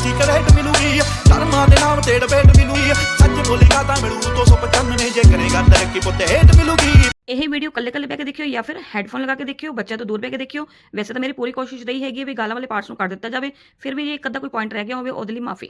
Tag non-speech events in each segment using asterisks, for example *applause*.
ਸੀਕਰ hit ਮਿਲੂਗੀ ਧਰਮਾਂ ਦੇ ਨਾਮ ਤੇ ਡਬੇਟ ਮਿਲੂਗੀ ਸੱਚ ਬੋਲੇਗਾ ਤਾਂ ਮਿਲੂ 295 ਜੇ ਕਰੇਗਾ ਤਰੱਕੀ ਪੁੱਤ ਹਿੱਟ ਮਿਲੂਗੀ ਇਹ ਵੀਡੀਓ ਕੱਲੇ ਕੱਲੇ ਬੈ ਕੇ ਦੇਖਿਓ ਜਾਂ ਫਿਰ ਹੈੱਡਫੋਨ ਲਗਾ ਕੇ ਦੇਖਿਓ ਬੱਚਾ ਤੋਂ ਦੂਰ ਬੈ ਕੇ ਦੇਖਿਓ ਵੈਸੇ ਤਾਂ ਮੇਰੀ ਪੂਰੀ ਕੋਸ਼ਿਸ਼ ਰਹੀ ਹੈਗੀ ਵੀ ਗਾਲਾਂ ਵਾਲੇ ਪਾਰਟਸ ਨੂੰ ਕੱਟ ਦਿੱਤਾ ਜਾਵੇ ਫਿਰ ਵੀ ਜੇ ਇੱਕ ਅੱਧਾ ਕੋਈ ਪੁਆਇੰਟ ਰਹਿ ਗਿਆ ਹੋਵੇ ਉਹਦੇ ਲਈ ਮਾਫੀ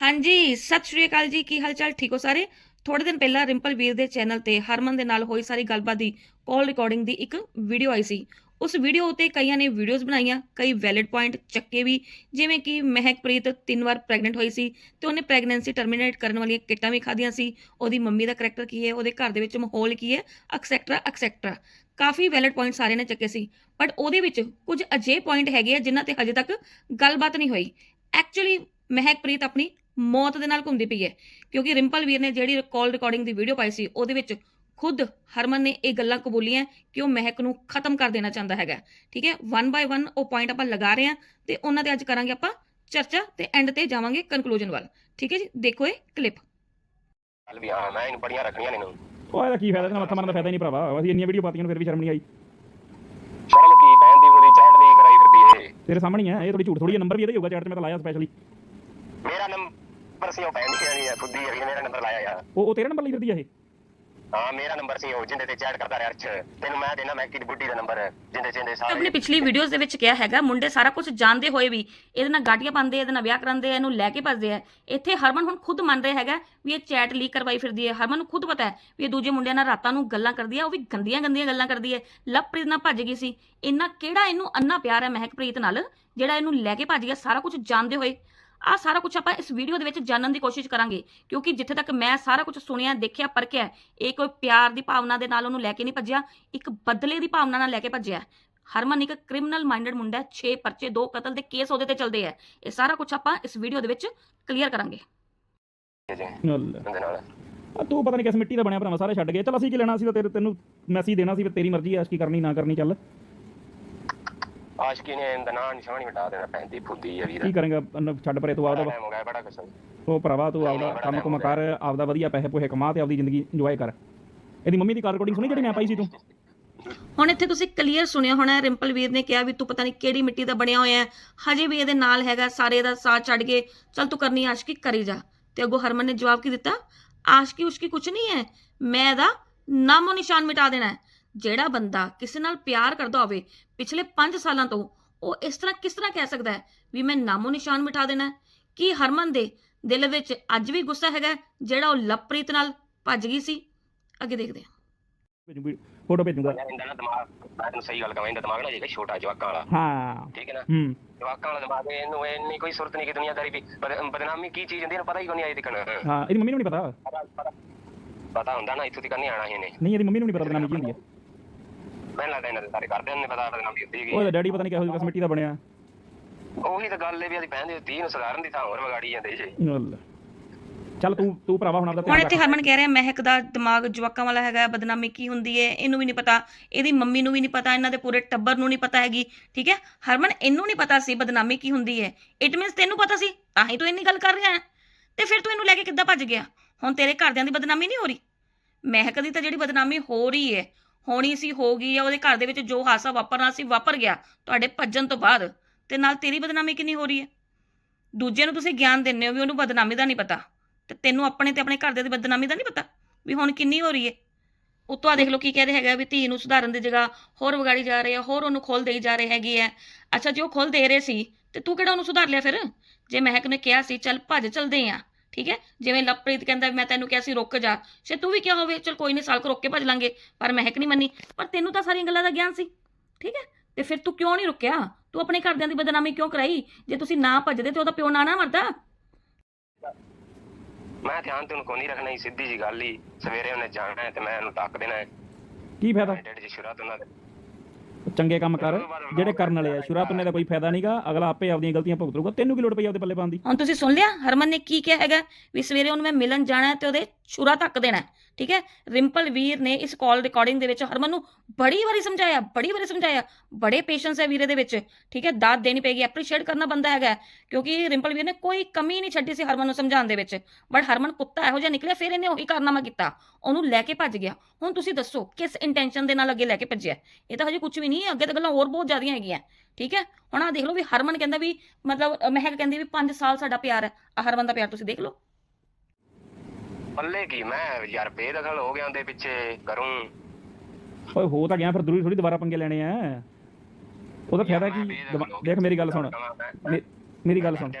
ਹਾਂਜੀ ਸਤਿ ਸ਼੍ਰੀ ਅਕਾਲ ਜੀ ਕੀ ਹਾਲ ਚਾਲ ਠੀਕ ਹੋ ਸਾਰੇ ਥੋੜੇ ਦਿਨ ਪਹਿਲਾਂ ਰਿੰਪਲ ਵੀਰ ਦੇ ਚੈਨਲ ਤੇ ਹਰਮਨ ਦੇ ਨਾਲ ਹੋਈ ਸਾਰੀ ਗੱਲਬਾਤ ਦੀ ਕਾਲ ਰਿਕਾਰਡਿੰਗ ਦੀ ਇੱਕ ਵੀਡੀਓ ਆਈ ਸੀ ਉਸ ਵੀਡੀਓ ਉਤੇ ਕਈਆਂ ਨੇ ਵੀਡੀਓਜ਼ ਬਣਾਈਆਂ, ਕਈ ਵੈਲਿਡ ਪੁਆਇੰਟ ਚੱਕੇ ਵੀ, ਜਿਵੇਂ ਕਿ ਮਹਿਕਪ੍ਰੀਤ ਤਿੰਨ ਵਾਰ ਪ੍ਰੈਗਨੈਂਟ ਹੋਈ ਸੀ ਤੇ ਉਹਨੇ ਪ੍ਰੈਗਨੈਂਸੀ ਟਰਮੀਨੇਟ ਕਰਨ ਵਾਲੀਆਂ ਕਿੱਟਾਂ ਵੀ ਖਾਧੀਆਂ ਸੀ, ਉਹਦੀ ਮੰਮੀ ਦਾ ਕਰੈਕਟਰ ਕੀ ਹੈ, ਉਹਦੇ ਘਰ ਦੇ ਵਿੱਚ ਮਾਹੌਲ ਕੀ ਹੈ ਐਕਸੈਕਟਰਾ ਐਕਸੈਕਟਰਾ ਕਾਫੀ ਵੈਲਿਡ ਪੁਆਇੰਟ ਸਾਰਿਆਂ ਨੇ ਚੱਕੇ ਸੀ ਬਟ ਉਹਦੇ ਵਿੱਚ ਕੁਝ ਅਜੇ ਪੁਆਇੰਟ ਹੈਗੇ ਆ ਜਿਨ੍ਹਾਂ ਤੇ ਹਜੇ ਤੱਕ ਗੱਲਬਾਤ ਨਹੀਂ ਹੋਈ। ਐਕਚੁਅਲੀ ਮਹਿਕਪ੍ਰੀਤ ਆਪਣੀ ਮੌਤ ਦੇ ਨਾਲ ਘੁੰਮਦੀ ਪਈ ਹੈ, ਕਿਉਂਕਿ ਰਿੰਪਲ ਵੀਰ ਨੇ ਜਿਹੜੀ ਕਾਲ ਰਿਕਾਰਡਿੰਗ ਦੀ ਵੀਡੀਓ ਪਾਈ ਸੀ, ਉਹਦੇ ਵਿੱਚ ਖੁਦ ਹਰਮਨ ਨੇ ਇਹ ਗੱਲਾਂ ਕਬੂਲੀਆਂ ਕਿ ਉਹ ਮਹਿਕ ਨੂੰ ਖਤਮ ਕਰ ਦੇਣਾ ਚਾਹੁੰਦਾ ਹੈਗਾ। ਠੀਕ ਹੈ? ਵਨ ਬਾਈ ਵਨ ਉਹ ਪੁਆਇੰਟ ਆਪਾਂ ਲਗਾ ਰਹੇ ਹਾਂ ਤੇ ਉਹਨਾਂ ਤੇ ਅੱਜ ਕਰਾਂਗੇ ਆਪਾਂ ਚਰਚਾ ਤੇ ਐਂਡ ਤੇ ਜਾਵਾਂਗੇ ਕਨਕਲੂਜਨ ਵੱਲ। ਠੀਕ ਹੈ ਜੀ? ਦੇਖੋ ਇਹ ਕਲਿੱਪ ਚੱਲ ਵੀ ਹਾਂ ਮੈਂ ਇਹਨੂੰ ਬੜੀਆਂ ਰੱਖਣੀਆਂ ਨੇ ਇਹਨੂੰ। ਉਹ ਇਹਦਾ ਕੀ ਫਾਇਦਾ? ਮੱਥਾ ਮਾਰਨ ਦਾ ਫਾਇਦਾ ਹੀ ਨਹੀਂ ਭਰਾਵਾ। ਅਸੀਂ ਇੰਨੀਆਂ ਵੀਡੀਓ ਪਾਤੀਆਂ ਨੂੰ ਫਿਰ ਵੀ ਸ਼ਰਮ ਨਹੀਂ ਆਈ। ਸ਼ਰਮ ਕੀ ਪੈਣ ਦੀ ਉਹਦੀ ਚੈਟ ਨਹੀਂ ਕਰਾਈ ਫਿਰਦੀ ਇਹ। ਤੇਰੇ ਸਾਹਮਣੇ ਹੀ ਹੈ ਇਹ ਥੋੜੀ ਝੂਠ ਥੋੜੀ ਨੰਬਰ ਵੀ ਇਹਦਾ ਹੀ ਹੋਊਗਾ ਚੈਟ 'ਚ ਮੈਂ ਤਾਂ ਲਾਇਆ ਸਪੈਸ਼ਲੀ ਮੇਰਾ ਨੰਬਰ ਸੀ ਉਹ ਪੈਣ ਦੀ ਆਣੀ ਆ ਫੁੱਦੀ ਹੈਗੀ ਮੇਰਾ ਨੰਬਰ ਲਾਇਆ ਯਾਰ ਉਹ ਉਹ ਤੇਰੇ ਨੰਬਰ ਲਈ ਫਿਰਦੀ ਆ ਇਹ? ਹਾਂ, ਮੇਰਾ ਨੰਬਰ ਸੀ ਉਹ, ਜਿੰਦੇ ਤੇ ਚੈਟ ਕਰਦਾ ਰਿਹਾ ਅਰਸ਼। ਤੈਨੂੰ ਮੈਂ ਦੇਣਾ ਮੈਂ ਕਿ ਬੁੱਢੀ ਦਾ ਨੰਬਰ ਜਿੰਦੇ ਜਿੰਦੇ ਆਪਣੀ ਪਿਛਲੀ ਵੀਡੀਓਜ਼ ਦੇ ਵਿੱਚ ਕਿਹਾ ਹੈਗਾ, ਮੁੰਡੇ ਸਾਰਾ ਕੁਝ ਜਾਣਦੇ ਹੋਏ ਵੀ, ਇਹਦੇ ਨਾਲ ਗਾਟੀਆਂ ਪਾਉਂਦੇ ਇਹਦੇ ਨਾਲ ਵਿਆਹ ਕਰਾਉਂਦੇ ਇਹਨੂੰ ਲੈ ਕੇ ਭੱਜਦੇ ਆ। ਇੱਥੇ ਹਰਮਨ ਹੁਣ ਖੁਦ ਮੰਨ ਰਿਹਾ ਹੈਗਾ ਵੀ ਇਹ ਚੈਟ ਲੀਕ ਕਰਵਾਈ ਫਿਰਦੀ ਹੈ। ਹਰਮਨ ਨੂੰ ਖੁਦ ਪਤਾ ਹੈ ਵੀ ਇਹ ਦੂਜੇ ਮੁੰਡਿਆਂ ਨਾਲ ਰਾਤਾਂ ਨੂੰ ਗੱਲਾਂ ਕਰਦੀ ਹੈ, ਉਹ ਵੀ ਗੰਦੀਆਂ ਗੰਦੀਆਂ ਗੱਲਾਂ ਕਰਦੀ ਹੈ। ਲਵਪ੍ਰੀਤ ਨਾਲ ਭੱਜ ਗਈ ਸੀ। ਇੰਨਾ ਕਿਹੜਾ ਇਹਨੂੰ ਅੰਨਾ ਪਿਆਰ ਹੈ ਮਹਿਕਪ੍ਰੀਤ ਨਾਲ, ਜਿਹੜਾ ਇਹਨੂੰ ਲੈ ਕੇ ਭੱਜ ਗਿਆ, ਸਾਰਾ ਕੁਝ ਜਾਣਦੇ ਹੋਏ। ਆ ਸਾਰਾ ਕੁਝ ਆਪਾਂ ਇਸ ਵੀਡੀਓ ਦੇ ਵਿੱਚ ਜਾਣਨ ਦੀ ਕੋਸ਼ਿਸ਼ ਕਰਾਂਗੇ ਕਿਉਂਕਿ ਜਿੱਥੇ ਤੱਕ ਮੈਂ ਸਾਰਾ ਕੁਝ ਸੁਣਿਆ ਦੇਖਿਆ ਪਰਖਿਆ ਇਹ ਕੋਈ ਪਿਆਰ ਦੀ ਭਾਵਨਾ ਦੇ ਨਾਲ ਉਹਨੂੰ ਲੈ ਕੇ ਨਹੀਂ ਭੱਜਿਆ ਇੱਕ ਬਦਲੇ ਦੀ ਭਾਵਨਾ ਨਾਲ ਲੈ ਕੇ ਭੱਜਿਆ ਹਰਮਨ ਇੱਕ ਕ੍ਰਿਮੀਨਲ ਮਾਈਂਡਡ ਮੁੰਡਾ ਹੈ 6 ਪਰਚੇ 2 ਕਤਲ ਦੇ ਕੇਸ ਉਹਦੇ ਤੇ ਚੱਲਦੇ ਆ ਇਹ ਸਾਰਾ ਕੁਝ ਆਪਾਂ ਇਸ ਵੀਡੀਓ ਦੇ ਵਿੱਚ ਕਲੀਅਰ ਕਰਾਂਗੇ। ਆ ਤੂੰ ਪਤਾ ਨਹੀਂ ਕਿਸ ਮਿੱਟੀ ਦਾ ਬਣਿਆ ਭਰਾਵਾ ਸਾਰੇ ਛੱਡ ਗਏ। ਚਲ ਅਸੀਂ ਕੀ ਲੈਣਾ ਸੀ ਤਾਂ ਤੇਰੇ ਤੈਨੂੰ ਮੈਸੇਜ ਦੇਣਾ ਸੀ ਵੀ ਤੇਰੀ ਮਰਜ਼ੀ ਐ ਕੀ ਕਰਨੀ ਨਾ ਕਰਨੀ ਚੱਲ। ਆਸ਼ਕੀ ਨੇ ਇਹਦਾ ਨਾਂ ਨਿਸ਼ਾਨ ਹੀ ਮਿਟਾ ਦੇਣਾ ਪੈਣ ਦੀ ਫੁੱਦੀ ਹੈ ਵੀਰ ਕੀ ਕਰੇਗਾ? ਛੱਡ ਪਰੇ ਤੂੰ ਆਪਦਾ ਟਾਈਮ ਹੋ ਗਿਆ ਬੜਾ ਕਸਮ ਉਹ ਭਰਾਵਾ ਤੂੰ ਆਪਦਾ ਕੰਮ ਕੁਮ ਕਰ ਆਪਦਾ ਵਧੀਆ ਪੈਸੇ ਪੂਹੇ ਕਮਾ ਤੇ ਆਪਦੀ ਜ਼ਿੰਦਗੀ ਇੰਜੋਏ ਕਰ। ਇਹਦੀ ਮੰਮੀ ਦੀ ਕਾਰ ਰਿਕਾਰਡਿੰਗ ਸੁਣੀ ਜਿਹੜੀ ਮੈਂ ਪਾਈ ਸੀ ਤੂੰ? ਹੁਣ ਇੱਥੇ ਤੁਸੀਂ ਕਲੀਅਰ ਸੁਣਿਆ ਹੋਣਾ ਰਿੰਪਲ ਵੀਰ ਨੇ ਕਿਹਾ ਵੀ ਤੂੰ ਪਤਾ ਨਹੀਂ ਕਿਹੜੀ ਮਿੱਟੀ ਦਾ ਬਣਿਆ ਹੋਇਆ ਹੈ। ਹਜੇ ਵੀ ਇਹਦੇ ਨਾਲ ਹੈਗਾ ਸਾਰੇ ਦਾ ਸਾਥ ਛੱਡ ਕੇ ਚਲ ਤੂੰ ਕਰਨੀ ਆਸ਼ਕੀ ਕਰੀ ਜਾ। ਤੇ ਅੱਗੋਂ ਹਰਮਨ ਨੇ ਜਵਾਬ ਕੀ ਦਿੱਤਾ? ਆਸ਼ਕੀ ਉਸ਼ਕੀ ਕੁਝ ਨਹੀਂ ਹੈ। ਮੈਂ ਇਹਦਾ ਨਾਮੋ ਨਿਸ਼ਾਨ ਮਿਟਾ ਦੇਣਾ ਹੈ। ਜਿਹੜਾ ਬੰਦਾ ਕਿਸੇ ਨਾਲ ਪਿਆਰ ਕਰਦਾ ਹੋਵੇ ਪਿਛਲੇ 5 ਸਾਲਾਂ ਤੋਂ ਉਹ ਇਸ ਤਰ੍ਹਾਂ ਕਿਸ ਤਰ੍ਹਾਂ ਕਹਿ ਸਕਦਾ ਹੈ ਵੀ ਮੈਂ ਨਾਮੋ ਨਿਸ਼ਾਨ ਮਿਟਾ ਦੇਣਾ ਹੈ? ਕੀ ਹਰਮਨ ਦੇ ਦਿਲ ਵਿੱਚ ਅੱਜ ਵੀ ਗੁੱਸਾ ਹੈਗਾ ਜਿਹੜਾ ਉਹ ਲਵਪ੍ਰੀਤ ਨਾਲ ਭੱਜ ਗਈ ਸੀ? ਅੱਗੇ ਦੇਖਦੇ ਹਾਂ। ਭੇਜੂਗੀ ਫੋਟੋ ਭੇਜੂਗਾ। ਯਾਰ ਇਹਦਾ ਨਾ ਦਿਮਾਗ ਮੈਂ ਤੈਨੂੰ ਸਹੀ ਗੱਲ ਕਹਾਂ ਇਹਦਾ ਦਿਮਾਗ ਨਾ ਜਿਹੜਾ ਛੋਟਾ ਜਵਾਕਾਂ ਵਾਲਾ। ਹਾਂ। ਠੀਕ ਹੈ ਨਾ? ਹੂੰ। ਜਵਾਕਾਂ ਵਾਲਾ ਦਿਮਾਗ ਇਹਨੂੰ ਇੰਨੀ ਕੋਈ ਸੁਰਤ ਨਹੀਂ ਕਿ ਦੁਨੀਆਦਾਰੀ ਵੀ ਬਦ- ਬਦਨਾਮੀ ਕੀ ਚੀਜ਼ ਹੁੰਦੀ ਇਹਨੂੰ ਪਤਾ ਹੀ ਕੋਈ ਨਹੀਂ ਆਈ ਦਿਖਣ? ਹਾਂ ਇਹਦੀ ਮੰਮੀ ਨੂੰ ਨਹੀਂ ਪਤਾ। ਪਤਾ ਹੁੰਦਾ ਨਾ ਇੱਥੋਂ ਤੱਕ ਨਹੀਂ ਆਣਾ ਇਹਨੇ। ਨਹੀਂ ਇਹਦੀ ਮੰਮੀ ਨੂੰ ਨਹੀਂ ਪਤਾ ਬਦਨਾਮੀ ਕੀ ਹੁੰਦੀ ਹੈ। ਮੈਨੂੰ ਲੱਗਦਾ ਇਹਨਾਂ ਦੇ ਸਾਰੇ ਕਰਦੇ ਨੇ ਪਤਾ ਬਦਨਾਮੀ ਹੁੰਦੀ ਹੈਗੀ ਉਹਦਾ ਡੈਡੀ ਪਤਾ ਨਹੀਂ ਕਿਹੋ ਜਿਹੀ ਕਿਸ ਮਿੱਟੀ ਦਾ ਬਣਿਆ। ਉਹੀ ਤਾਂ ਗੱਲ ਹੈ ਵੀ ਅਸੀਂ ਬਹਿੰਦੇ ਹੋ 30 ਨੂੰ ਸੁਧਾਰਨ ਦੀ ਥਾਂ ਹੋਰ ਵਿਗਾੜੀ ਜਾਂਦੇ ਜੀ ਚੱਲ। ਚੱਲ ਤੂੰ ਤੂੰ ਭਰਾਵਾ ਹੁਣ ਆਪਦਾ ਹੁਣ ਧਿਆਨ ਇੱਥੇ ਰੱਖ। ਹਰਮਨ ਕਹਿ ਰਿਹਾ ਮਹਿਕ ਦਾ ਦਿਮਾਗ ਜਵਾਕਾਂ ਵਾਲਾ ਹੈਗਾ ਬਦਨਾਮੀ ਕੀ ਹੁੰਦੀ ਹੈ ਇਹਨੂੰ ਵੀ ਨਹੀਂ ਪਤਾ ਇਹਦੀ ਮੰਮੀ ਨੂੰ ਵੀ ਨਹੀਂ ਪਤਾ ਇਹਨਾਂ ਦੇ ਪੂਰੇ ਟੱਬਰ ਨੂੰ ਨਹੀਂ ਪਤਾ ਹੈਗੀ ਠੀਕ ਹੈ? ਹਰਮਨ ਇਹਨੂੰ ਨਹੀਂ ਪਤਾ ਸੀ ਬਦਨਾਮੀ ਕੀ ਹੁੰਦੀ ਹੈ। ਇਟ ਮੀਨਸ ਤੈਨੂੰ ਪਤਾ ਸੀ ਤਾਂ ਹੀ ਤੂੰ ਇੰਨੀ ਗੱਲ ਕਰ ਰਿਹਾ ਹੈ। ਤੇ ਫਿਰ ਤੂੰ ਇਹਨੂੰ ਲੈ ਕੇ ਕਿੱਦਾਂ ਭੱਜ ਗਿਆ? ਹੁਣ ਤੇਰੇ ਘਰਦਿਆਂ ਦੀ ਬਦਨਾਮੀ ਨਹੀਂ ਹੋ ਰਹੀ? ਮਹਿਕ ਦੀ ਤਾਂ ਜਿਹੜੀ ਬਦਨਾਮੀ ਹੋ ਰਹੀ ਹੈ ਹੋਣੀ ਸੀ, ਹੋ ਗਈ ਹੈ ਉਹਦੇ ਘਰ ਦੇ ਵਿੱਚ ਜੋ ਹਾਸਾ ਵਾਪਰਨਾ ਸੀ, ਵਾਪਰ ਗਿਆ, ਤੁਹਾਡੇ ਭੱਜਣ ਤੋਂ ਬਾਅਦ। ਤੇ ਨਾਲ ਤੇਰੀ ਬਦਨਾਮੀ ਕਿੰਨੀ ਹੋ ਰਹੀ ਹੈ? ਦੂਜੇ ਨੂੰ ਤੁਸੀਂ ਗਿਆਨ ਦਿੰਦੇ ਹੋ ਵੀ ਉਹਨੂੰ ਬਦਨਾਮੀ ਦਾ ਨਹੀਂ ਪਤਾ। ਤੇ ਤੈਨੂੰ ਆਪਣੇ ਤੇ ਆਪਣੇ ਘਰਦਿਆਂ ਦੀ ਬਦਨਾਮੀ ਦਾ ਨਹੀਂ ਪਤਾ ਵੀ ਹੁਣ ਕਿੰਨੀ ਹੋ ਰਹੀ ਹੈ। ਉਤੋਂ ਆ ਦੇਖ ਲਓ ਕੀ ਕਹਿ ਰਹੇ ਹੈਗਾ ਵੀ ਧੀ ਨੂੰ ਸੁਧਾਰਨ ਦੀ ਜਗ੍ਹਾ ਹੋਰ ਵਿਗਾੜੀ ਜਾ ਰਹੀ ਹੈ, ਹੋਰ ਉਹਨੂੰ ਖੋਲ ਦੇਈ ਜਾ ਰਹੇ ਹੈਗੀ ਆ ਅੱਛਾ, ਜੇ ਉਹ ਖੋਲ ਦੇ ਰਹੇ ਸੀ, ਤੇ ਤੂੰ ਕਿਹੜਾ ਉਹਨੂੰ ਸੁਧਾਰ ਲਿਆ ਫਿਰ? ਜੇ ਮਹਿਕ ਨੇ ਕਿਹਾ ਸੀ, ਚੱਲ ਭੱਜ, ਚਲਦੇ ਆ ਠੀਕ ਹੈ? ਜਿਵੇਂ ਲਵਪ੍ਰੀਤ ਕਹਿੰਦਾ ਮੈਂ ਤੈਨੂੰ ਕਿਹਾ ਸੀ ਰੁਕ ਜਾ। ਸ਼ੇ ਤੂੰ ਵੀ ਕਿਹਾ ਹੋਵੇ ਚਲ ਕੋਈ ਨਹੀਂ ਸਾਲ ਕੁ ਰੁਕ ਕੇ ਭੱਜ ਲਾਂਗੇ। ਪਰ ਮਹਿਕ ਨਹੀਂ ਮੰਨੀ। ਪਰ ਤੈਨੂੰ ਤਾਂ ਸਾਰੀਆਂ ਗੱਲਾਂ ਦਾ ਗਿਆਨ ਸੀ ਠੀਕ ਹੈ? ਤੇ ਫਿਰ ਤੂੰ ਕਿਉਂ ਨਹੀਂ ਰੁਕਿਆ? ਤੂੰ ਆਪਣੇ ਘਰਦਿਆਂ ਦੀ ਬਦਨਾਮੀ ਕਿਉਂ ਕਰਾਈ? ਜੇ ਤੁਸੀਂ ਨਾ ਭੱਜਦੇ ਤੇ ਉਹਦਾ ਪਿਓ ਨਾ ਨਾ ਮਰਦਾ। ਮੈਂ ਧਿਆਨ ਤੈਨੂੰ ਕੋਈ ਨਹੀਂ ਰੱਖਣਾ ਹੀ ਸਿੱਧੀ ਜੀ ਗੱਲ ਹੀ। ਸਵੇਰੇ ਉਹਨੇ ਜਾਣਾ ਹੈ ਤੇ ਮੈਂ ਉਹਨੂੰ ਟੱਕ ਦੇਣਾ ਹੈ। ਕੀ ਫਾਇਦਾ? ਡੈਡੀ ਜੀ ਸ਼ੁਰੂ ਤੋਂ ਉਹਨਾਂ ਦੇ ਚੰਗੇ ਕੰਮ ਕਰ, ਜਿਹੜੇ ਕਰਨ ਵਾਲੇ ਆ। ਸ਼ੁਰਾ ਤੁਨੇ ਦਾ ਕੋਈ ਫਾਇਦਾ ਨਹੀਂਗਾ ਅਗਲਾ ਆਪੇ ਆਪਦੀਆਂ ਗਲਤੀਆਂ ਭੁਗਤੂਗਾ ਤੈਨੂੰ ਕੀ ਲੋੜ ਪਈ ਆਪਦੇ ਪੱਲੇ ਪਾਉਣ ਦੀ? ਹੁਣ ਤੁਸੀਂ ਸੁਣ ਲਿਆ, ਹਰਮਨ ਨੇ ਕੀ ਕਿਹਾ ਹੈਗਾ? ਵੀ ਸਵੇਰੇ ਉਹਨੂੰ ਮੈਂ ਮਿਲਣ ਜਾਣਾ ਤੇ ਉਹਦੇ ਛੁਰਾ ਧੱਕ ਦੇਣਾ। ਠੀਕ ਹੈ? ਰਿੰਪਲ ਵੀਰ ਨੇ ਇਸ ਕਾਲ ਰਿਕਾਰਡਿੰਗ ਦੇ ਵਿੱਚ ਹਰਮਨ ਨੂੰ ਬੜੀ ਵਾਰੀ ਸਮਝਾਇਆ, ਬੜੀ ਵਾਰੀ ਸਮਝਾਇਆ। ਬੜੇ ਪੇਸ਼ੈਂਸ ਹੈ ਵੀਰੇ ਦੇ ਵਿੱਚ। ਠੀਕ ਹੈ? ਦਾਤ ਦੇਣੀ ਪੈਗੀ ਐਪਰੀਸ਼ੀਏਟ ਕਰਨਾ ਬੰਦਾ ਹੈਗਾ। ਕਿਉਂਕਿ ਰਿੰਪਲ ਵੀਰ ਨੇ ਕੋਈ ਕਮੀ ਨਹੀਂ ਛੱਡੀ ਸੀ ਹਰਮਨ ਨੂੰ ਸਮਝਾਉਣ ਦੇ ਵਿੱਚ। ਬਟ ਹਰਮਨ ਕੁੱਤਾ ਇਹੋ ਜਿਹਾ ਨਿਕਲਿਆ, ਫਿਰ ਇਹਨੇ ਉਹੀ ਕਾਰਨਾਮਾ ਕੀਤਾ। ਉਹਨੂੰ ਲੈ ਕੇ ਭੱਜ ਗਿਆ। ਹੁਣ ਤੁਸੀਂ ਦੱਸੋ, ਕਿਸ ਇੰਟੈਂਸ਼ਨ ਦੇ ਨਾਲ ਅੱਗੇ ਲੈ ਕੇ ਭੱਜਿਆ? ਇਹ ਤਾਂ ਹਜੇ ਕੁਝ ਵੀ ਨਹੀਂ। ਹੈ ਅੱਗੇ ਤਾਂ ਗੱਲਾਂ ਹੋਰ ਬਹੁਤ ਜ਼ਿਆਦੀਆਂ ਹੈਗੀਆਂ। ਠੀਕ ਹੈ? ਹੁਣ ਆ ਦੇਖ ਲਓ ਵੀ ਹਰਮਨ ਕਹਿੰਦਾ ਵੀ ਮਤਲਬ ਮਹਿਕ ਕਹਿੰਦੀ ਵੀ 5 ਸਾਲ ਸਾਡਾ ਪਿਆਰ ਹੈ। ਆ ਹਰਮਨ ਦਾ ਪਿਆਰ ਤੁਸੀਂ ਦੇਖ ਲਓ। ਪੱਲੇ ਕੀ ਮੈਂ ਯਾਰ ਬੇਦਖਲ ਹੋ ਗਿਆ ਉਹਦੇ ਪਿੱਛੇ ਕਰੂੰ। ਓਏ ਹੋ ਤਾਂ ਗਿਆ ਫਿਰ ਜ਼ਰੂਰੀ ਥੋੜੀ ਦੁਬਾਰਾ ਪੰਗੇ ਲੈਣੇ ਆ। ਉਹਦਾ ਫਾਇਦਾ ਕੀ? ਦੇਖ ਮੇਰੀ ਗੱਲ ਸੁਣ। ਮੇਰੀ ਗੱਲ ਸੁਣ।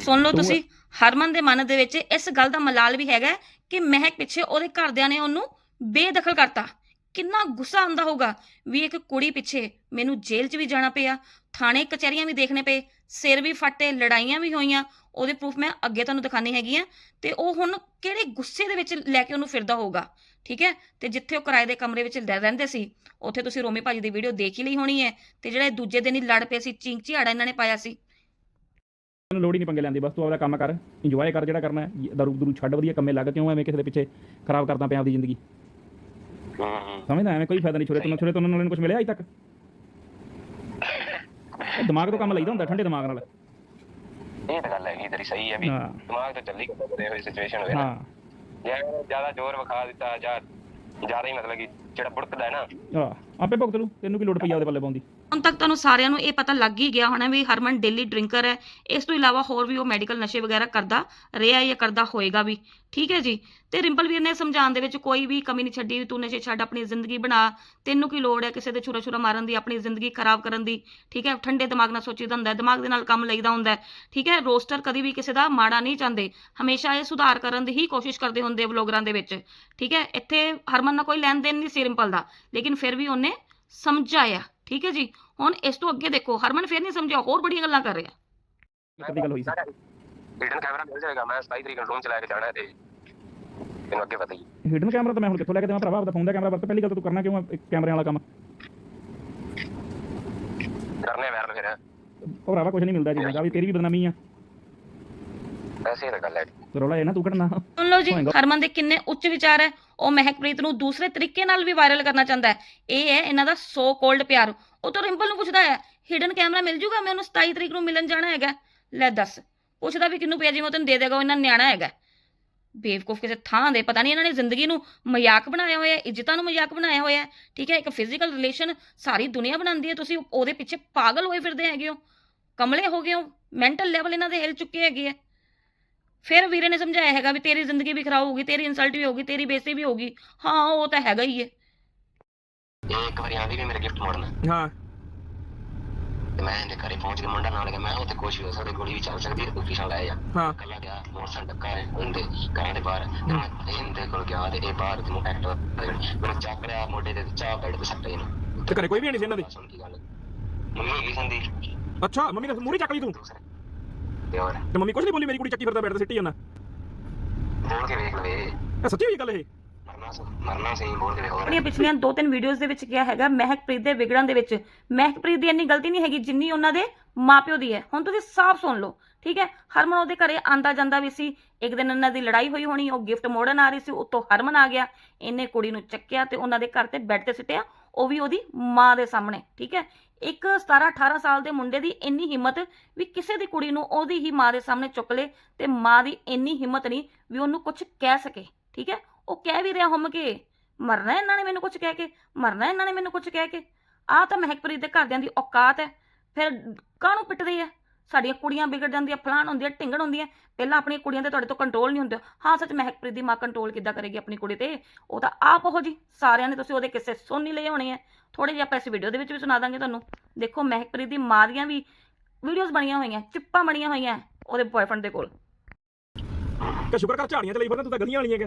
ਸੁਣ ਲਓ ਤੁਸੀਂ ਹਰਮਨ ਦੇ ਮਨ ਦੇ ਵਿੱਚ ਇਸ ਗੱਲ ਦਾ ਮਲਾਲ ਵੀ ਹੈਗਾ ਕਿ ਮਹਿਕ ਪਿੱਛੇ ਉਹਦੇ ਘਰਦਿਆਂ ਨੇ ਉਹਨੂੰ ਬੇਦਖਲ ਕਰਤਾ। ਕਿੰਨਾ ਗੁੱਸਾ ਆਉਂਦਾ ਹੋਊਗਾ। ਵੀ ਇੱਕ ਕੁੜੀ ਪਿੱਛੇ ਮੈਨੂੰ ਜੇਲ੍ਹ 'ਚ ਵੀ ਜਾਣਾ ਪਿਆ, ਥਾਣੇ ਕਚਹਿਰੀਆਂ ਵੀ ਦੇਖਣੇ ਪਏ, ਸਿਰ ਵੀ ਫੱਟੇ, ਲੜਾਈਆਂ ਵੀ ਹੋਈਆਂ, ਉਹਦੇ ਪ੍ਰੂਫ ਮੈਂ ਅੱਗੇ ਤੁਹਾਨੂੰ ਦਿਖਾਣੀ ਹੈਗੀ ਆ ਤੇ ਉਹ ਹੁਣ ਕਿਹੜੇ ਗੁੱਸੇ ਦੇ ਵਿੱਚ ਲੈ ਕੇ ਉਹਨੂੰ ਫਿਰਦਾ ਹੋਊਗਾ, ਠੀਕ ਹੈ? ਤੇ ਜਿੱਥੇ ਉਹ ਕਿਰਾਏ ਦੇ ਕਮਰੇ ਵਿੱਚ ਰਹਿੰਦੇ ਸੀ, ਉੱਥੇ ਤੁਸੀਂ ਰੋਮੀ ਭਾਜੀ ਦੀ ਵੀਡੀਓ ਦੇਖ ਹੀ ਲਈ ਹੋਣੀ ਹੈ। ਤੇ ਜਿਹੜੇ ਦੂਜੇ ਦਿਨ ਹੀ ਲੜ ਪਏ ਸੀ, ਚਿੰਕ ਝਿਆੜਾ ਇਹਨਾਂ ਨੇ ਪਾਇਆ ਸੀ। ਤੈਨੂੰ ਲੋੜ ਹੀ ਨਹੀਂ ਪੰਗੇ ਲੈਂਦੀ ਬਸ ਤੂੰ ਆਪਦਾ ਕੰਮ ਕਰ ਇੰਜੋਏ ਕਰ ਜਿਹੜਾ ਕਰਨਾ ਹੈ ਦਰੂ ਦਰੂ ਛੱਡ ਵਧੀਆ ਕੰਮੇ ਲੱਗ ਕਿਉਂ ਐਵੇਂ ਕਿਸੇ ਦੇ ਪਿੱਛੇ ਖਰਾਬ ਕਰਦਾ ਪਿਆ ਆਪਦੀ ਜ਼ਿੰਦਗੀ। ਸਮਝਦਾ ਐਵੇਂ ਕੋਈ ਫਾਇਦਾ ਨਹੀਂ ਛੁਰੇ ਤੋਂ ਛੁਰੇ ਤੋਂ ਉਹਨਾਂ ਨੂੰ ਕੁਝ ਮਿਲਿਆ ਅਜੇ ਤੱਕ? ਇਹ *laughs* ਦਿਮਾਗ ਤੋਂ ਕੰਮ ਲਈਦਾ ਹੁੰਦਾ ਠੰਡੇ ਦਿਮਾਗ ਨਾਲ। ਇਹ ਤਾਂ ਗੱਲ ਹੈਗੀ ਤੇਰੀ ਸਹੀ ਹੈ ਵੀ ਹਾਂ। ਦਿਮਾਗ ਤੇ ਚੱਲੀ ਕਰਦੇ ਹੋਏ ਸਿਚੁਏਸ਼ਨ ਹੋਵੇ ਨਾ। ਹਾਂ। ਜੇ ਜ਼ਿਆਦਾ ਜ਼ੋਰ ਵਿਖਾ ਦਿੱਤਾ ਜਾਂ ਜ਼ਿਆਦਾ ਹੀ ਮਤਲਬ ਕਿ ਜਿਹੜਾ ਬੁੜਕਦਾ ਹੈ ਨਾ। ਆਹ, ਆਪੇ ਭੁਗਤ ਲੂ ਤੈਨੂੰ ਕੀ ਲੋੜ ਪਈ ਆ ਉਹਦੇ ਪੱਲੇ ਪਾਉਣ ਦੀ? ਹੁਣ ਤੱਕ ਤੁਹਾਨੂੰ ਸਾਰਿਆਂ ਨੂੰ ਇਹ ਪਤਾ ਲੱਗ ਹੀ ਗਿਆ ਹੋਣਾ ਵੀ ਹਰਮਨ ਡੇਲੀ ਡਰਿੰਕਰ ਹੈ। ਇਸ ਤੋਂ ਇਲਾਵਾ ਹੋਰ ਵੀ ਉਹ ਮੈਡੀਕਲ ਨਸ਼ੇ ਵਗੈਰਾ ਕਰਦਾ ਰਿਹਾ ਜਾਂ ਕਰਦਾ ਹੋਏਗਾ ਵੀ। ਠੀਕ ਹੈ ਜੀ? ਤੇ ਰਿੰਪਲ ਵੀਰ ਨੇ ਸਮਝਾਉਣ ਦੇ ਵਿੱਚ ਕੋਈ ਵੀ ਕਮੀ ਨਹੀਂ ਛੱਡੀ ਤੂੰ ਨਸ਼ੇ ਛੱਡ ਆਪਣੀ ਜ਼ਿੰਦਗੀ ਬਣਾ। ਤੈਨੂੰ ਕੀ ਲੋੜ ਹੈ ਕਿਸੇ ਦੇ ਛੁਰਾ ਛੁਰਾ ਮਾਰਨ ਦੀ, ਆਪਣੀ ਜ਼ਿੰਦਗੀ ਖਰਾਬ ਕਰਨ ਦੀ? ਠੀਕ ਹੈ? ਠੰਡੇ ਦਿਮਾਗ ਨਾਲ ਸੋਚੀਦਾ ਹੁੰਦਾ ਦਿਮਾਗ ਦੇ ਨਾਲ ਕੰਮ ਲਈਦਾ ਹੁੰਦਾ ਠੀਕ ਹੈ? ਰੋਸਟਰ ਕਦੀ ਵੀ ਕਿਸੇ ਦਾ ਮਾੜਾ ਨਹੀਂ ਚਾਹੁੰਦੇ। ਹਮੇਸ਼ਾ ਇਹ ਸੁਧਾਰ ਕਰਨ ਦੀ ਹੀ ਕੋਸ਼ਿਸ਼ ਕਰਦੇ ਹੁੰਦੇ ਵਲੋਗਰਾਂ ਦੇ ਵਿੱਚ। ਠੀਕ ਹੈ? ਇੱਥੇ ਹਰਮਨ ਨਾਲ ਕੋਈ ਲੈਣ ਦੇਣ ਨਹੀਂ ਸੀ ਰਿੰਪਲ ਦਾ। ਲੇਕਿਨ ਫਿਰ ਵੀ ਉਹਨੇ ਸਮਝਾਇਆ। ਠੀਕ ਹੈ ਜੀ? ਹੁਣ ਇਸ ਤੋਂ ਅੱਗੇ ਦੇਖੋ ਹਰਮਨ ਫਿਰ ਨਹੀਂ ਸਮਝਿਆ ਹੋਰ ਬੜੀਆਂ ਗੱਲਾਂ ਕਰ ਰਿਹਾ। ਕਦੀ ਗੱਲ ਹੋਈ ਸੀ। ਹਿਡਨ ਕੈਮਰਾ ਮਿਲ ਜਾਏਗਾ ਮੈਂ 27 ਤਰੀਕ ਨੂੰ ਰੂਮ ਚ ਲੈ ਕੇ ਜਾਣਾ ਹੈ ਤੇ ਤੈਨੂੰ ਅੱਗੇ ਪਤਾ ਹੀ। ਹਿਡਨ ਕੈਮਰਾ ਤਾਂ ਮੈਂ ਹੁਣ ਕਿੱਥੋਂ ਲੈ ਕੇ ਦੇਵਾਂ ਭਰਾਵਾ? ਆਪਦਾ ਫੋਨ ਦਾ ਕੈਮਰਾ ਵਰਤ ਪਹਿਲੀ ਗੱਲ ਤਾਂ ਤੂੰ ਕਰਨਾ ਕਿਉਂ ਕੈਮਰੇ ਵਾਲਾ ਕੰਮ? ਕਰਨੇ ਵਾਇਰਲ ਫਿਰ। ਉਹ ਭਰਾਵਾ ਕੁਝ ਨਹੀਂ ਮਿਲਦਾ ਜੀ ਵੀ ਤੇਰੀ ਵੀ ਬਦਨਾਮੀ ਆ। ਐਸੇ ਤਾਂ ਗੱਲ ਹੈ ਰੌਲਾ ਇਹ ਨਾ ਤੂੰ ਕੱਢਣਾ। ਸੁਣ ਲਓ ਜੀ ਹਰਮਨ ਦੇ ਕਿੰਨੇ ਉੱਚ ਵਿਚਾਰ ਹੈ। ਉਹ ਮਹਿਕਪ੍ਰੀਤ ਨੂੰ ਦੂਸਰੇ ਤਰੀਕੇ ਨਾਲ ਵੀ ਵਾਇਰਲ ਕਰਨਾ ਚਾਹੁੰਦਾ ਹੈ। ਇਹ ਹੈ ਇਹਨਾਂ ਦਾ ਸੋ ਕੋਲਡ ਪਿਆਰ। ਉਹ ਤਾਂ ਰਿੰਪਲ ਨੂੰ ਪੁੱਛਦਾ ਹੈ ਹਿਡਨ ਕੈਮਰਾ ਮਿਲ ਜੂਗਾ? ਮੈਂ ਉਹਨੂੰ 27 ਤਰੀਕ ਨੂੰ ਮਿਲਣ ਜਾਣਾ ਹੈਗਾ। ਲੈ ਦੱਸ। ਪੁੱਛਦਾ ਵੀ ਕਿੰਨੂੰ ਪਿਆ ਜਿਵੇਂ ਉਹ ਤੈਨੂੰ ਦੇ ਦੇਗਾ ਉਹ ਇਹਨਾਂ ਨਿਆਣਾ ਹੈਗਾ। ਬੇਵਕੂਫ ਕਿਸੇ ਥਾਂ ਦੇ ਪਤਾ ਨਹੀਂ ਇਹਨਾਂ ਨੇ ਜ਼ਿੰਦਗੀ ਨੂੰ ਮਜ਼ਾਕ ਬਣਾਇਆ ਹੋਇਆ ਹੈ ਇੱਜ਼ਤਾਂ ਨੂੰ ਮਜ਼ਾਕ ਬਣਾਇਆ ਹੋਇਆ ਹੈ। ਠੀਕ ਹੈ ਇੱਕ ਫਿਜ਼ੀਕਲ ਰਿਲੇਸ਼ਨ ਸਾਰੀ ਦੁਨੀਆ ਬਣਾਉਂਦੀ ਹੈ। ਤੁਸੀਂ ਉਹਦੇ ਪਿੱਛੇ ਪਾਗਲ ਹੋਏ ਫਿਰਦੇ ਹੈਗੇ ਹੋ। ਕਮਲੇ ਹੋ ਗਏ ਹੋ। ਮੈਂਟਲ ਲੈਵਲ ਇਹਨਾਂ ਦੇ ਹਿਲ ਚੁੱਕੇ ਹੈਗੇ ਆ ਫਿਰ ਵੀਰੇ ਨੇ ਸਮਝਾਇਆ ਹੈਗਾ ਵੀ ਤੇਰੀ ਜ਼ਿੰਦਗੀ ਵੀ ਖਰਾਬ ਹੋਊਗੀ ਤੇਰੀ ਇਨਸਲਟ ਵੀ ਹੋਊਗੀ ਤੇਰੀ ਬੇਇੱਜ਼ਤੀ ਵੀ ਹੋਊਗੀ ਹਾਂ ਉਹ ਤਾਂ ਹੈਗਾ ਹੀ ਹੈ। ਇਹ ਇੱਕ ਵਾਰੀ ਆਂਦੀ ਵੀ ਮੇਰੇ ਗਿਫਟ ਮੋੜਨਾ। ਹਾਂ। ਤੇ ਮੈਂ ਇਹਦੇ ਘਰੇ ਪਹੁੰਚ ਕੇ ਮੁੰਡਾ ਨਾਲ ਗਿਆ ਮੈਂ ਉੱਥੇ ਕੁਛ ਵੀ ਹੋ ਸਕਦਾ ਗੋਲੀ ਵੀ ਚੱਲ ਸਕਦੀ ਹੈ ਤੂੰ ਪਿਛਾ ਲੈ ਜਾ ਹਾਂ। ਕੱਲਾ ਗਿਆ ਮੋਟਰਸਾਈਕਲ ਟੱਕਾ ਹੈ ਉਹਦੇ ਘਰਾਂ ਦੇ ਬਾਹਰ। ਤੇ ਮੈਂ ਇਹਦੇ ਕੋਲ ਗਿਆ ਤੇ ਇਹ ਬਾਹਰ ਤੇ ਐਕਟ ਮੈਨੂੰ ਚੱਕ ਲਿਆ ਮੋਢੇ ਤੇ ਚਾਹ ਬੈਠ ਤੇ ਸੱਟੇ ਇਹਨੂੰ। ਤੇ ਘਰੇ ਕੋਈ ਵੀ ਨਹੀਂ ਸੀ ਇਹਨਾਂ ਦੇ? ਸੁਣ ਕੀ ਗੱਲ ਮੰਮੀ ਹੈਗੀ ਸੰਦੀ ਅੱਛਾ ਮੰਮੀ ਨੇ ਮੂਰੀ ਚੱਕ ਲਈ ਤੂੰ? ਤੇ ਹੋਰ ਤੇ ਮੰਮੀ ਕੁਝ ਨਹੀਂ ਬੋਲੀ ਮੇਰੀ ਕੁੜੀ ਚੱਕੀ ਫਿਰਦਾ ਬੈਠ ਤੇ ਸਿੱਟੀ ਜਾਂਦਾ। ਬੋਲ ਕੇ ਵੇਖ ਲਵੇ ਇਹ ਸੱਚੀ ਹੋਈ ਗੱਲ ਇਹ? ਮਰਨਾ ਸੀ ਮਰਨਾ ਸੀ ਬੋਲ ਕੇ ਵੇਖ ਹੋਰ? ਆਪਣੀਆਂ ਪਿਛਲੀਆਂ ਦੋ ਤਿੰਨ ਵੀਡੀਓਜ਼ ਦੇ ਵਿੱਚ ਕਿਹਾ ਹੈਗਾ ਮਹਿਕਪ੍ਰੀਤ ਦੇ ਵਿਗੜਨ ਦੇ ਵਿੱਚ। ਮਹਿਕਪ੍ਰੀਤ ਦੀ ਇੰਨੀ ਗਲਤੀ ਨਹੀਂ ਹੈਗੀ ਜਿੰਨੀ ਉਹਨਾਂ ਦੇ ਮਾਪਿਓ ਦੀ ਹੈ। ਹੁਣ ਤੁਸੀਂ ਸਾਫ਼ ਸੁਣ ਲਓ ਠੀਕ ਹੈ? ਹਰਮਨ ਉਹਦੇ ਘਰੇ ਆਂਦਾ ਜਾਂਦਾ ਵੀ ਸੀ ਇੱਕ ਦਿਨ ਇਹਨਾਂ ਦੀ ਲੜਾਈ ਹੋਈ ਹੋਣੀ ਉਹ ਗਿਫਟ ਮੋੜਨ ਆ ਰਹੀ ਸੀ ਉੱਤੋਂ ਹਰਮਨ ਆ ਗਿਆ। ਇਹਨੇ ਕੁੜੀ ਨੂੰ ਚੱਕਿਆ ਤੇ ਉਹਨਾਂ ਦੇ ਘਰ ਤੇ ਬੈੱਡ ਤੇ ਸਿੱਟਿਆ ਉਹ ਵੀ ਉਹਦੀ ਮਾਂ ਦੇ ਸਾਹਮਣੇ ਠੀਕ ਹੈ? ਇੱਕ 17 18 ਸਾਲ ਦੇ ਮੁੰਡੇ ਦੀ ਇੰਨੀ ਹਿੰਮਤ ਵੀ ਕਿਸੇ ਦੀ ਕੁੜੀ ਨੂੰ ਉਹਦੀ ਹੀ ਮਾਂ ਦੇ ਸਾਹਮਣੇ ਚੁੱਕ ਲੇ ਤੇ ਮਾਂ ਦੀ ਇੰਨੀ ਹਿੰਮਤ ਨਹੀਂ ਵੀ ਉਹਨੂੰ ਕੁਝ ਕਹਿ ਸਕੇ, ਠੀਕ ਹੈ? ਉਹ ਕਹਿ ਵੀ ਰਿਹਾ ਹਮ ਕੇ, ਮਰਨਾ ਇਹਨਾਂ ਨੇ ਮੈਨੂੰ ਕੁਝ ਕਹਿ ਕੇ, ਮਰਨਾ ਇਹਨਾਂ ਨੇ ਮੈਨੂੰ ਕੁਝ ਕਹਿ ਕੇ। ਆਹ ਤਾਂ ਮਹਿਕਪ੍ਰੀਤ ਦੇ ਘਰਦਿਆਂ ਦੀ ਔਕਾਤ ਹੈ। ਫਿਰ ਕਾਹਨੂੰ ਪਿੱਟਦੇ ਆ? ਸਾਡੀਆਂ ਕੁੜੀਆਂ ਵਿਗੜ ਜਾਂਦੀਆਂ, ਫਲਾਣ ਹੁੰਦੀਆਂ, ਢਿੰਗਣ ਹੁੰਦੀਆਂ। ਪਹਿਲਾਂ ਆਪਣੀਆਂ ਕੁੜੀਆਂ ਤੇ ਤੁਹਾਡੇ ਤੋਂ ਕੰਟਰੋਲ ਨਹੀਂ ਹੁੰਦਾ। ਹਾਂ, ਸੱਚ ਮਹਿਕਪ੍ਰੀਤ ਦੀ ਮਾਂ ਕੰਟਰੋਲ ਕਿੱਦਾਂ ਕਰੇਗੀ ਆਪਣੀ ਕੁੜੀ ਤੇ? ਉਹ ਤਾਂ ਆਪ ਉਹ ਜੀ ਸਾਰਿਆਂ ਨੇ ਤੁਸੀਂ ਉਹਦੇ ਕਿੱਸੇ ਸੁਣ ਹੀ ਲਏ ਹੋਣੇ ਆ। ਥੋੜੇ ਜਿਹਾ ਆਪਾਂ ਇਸ ਵੀਡੀਓ ਦੇ ਵਿੱਚ ਵੀ ਸੁਣਾ ਦਾਂਗੇ ਤੁਹਾਨੂੰ। ਦੇਖੋ ਮਹਿਕਪ੍ਰੀਤ ਦੀ ਮਾਂ ਦੀਆਂ ਵੀ ਵੀਡੀਓਜ਼ ਬਣੀਆਂ ਹੋਈਆਂ ਚਿੱਪਾਂ ਬਣੀਆਂ ਹੋਈਆਂ ਉਹਦੇ ਬॉयਫ੍ਰੈਂਡ ਦੇ ਕੋਲ। ਕਿ ਸ਼ੁਕਰ ਕਰ ਝਾੜੀਆਂ ਚ ਲਈ ਫਿਰਦਾ ਤੂੰ ਤਾਂ ਗਲੀਆਂ ਵਾਲੀਆਂ ਕਿ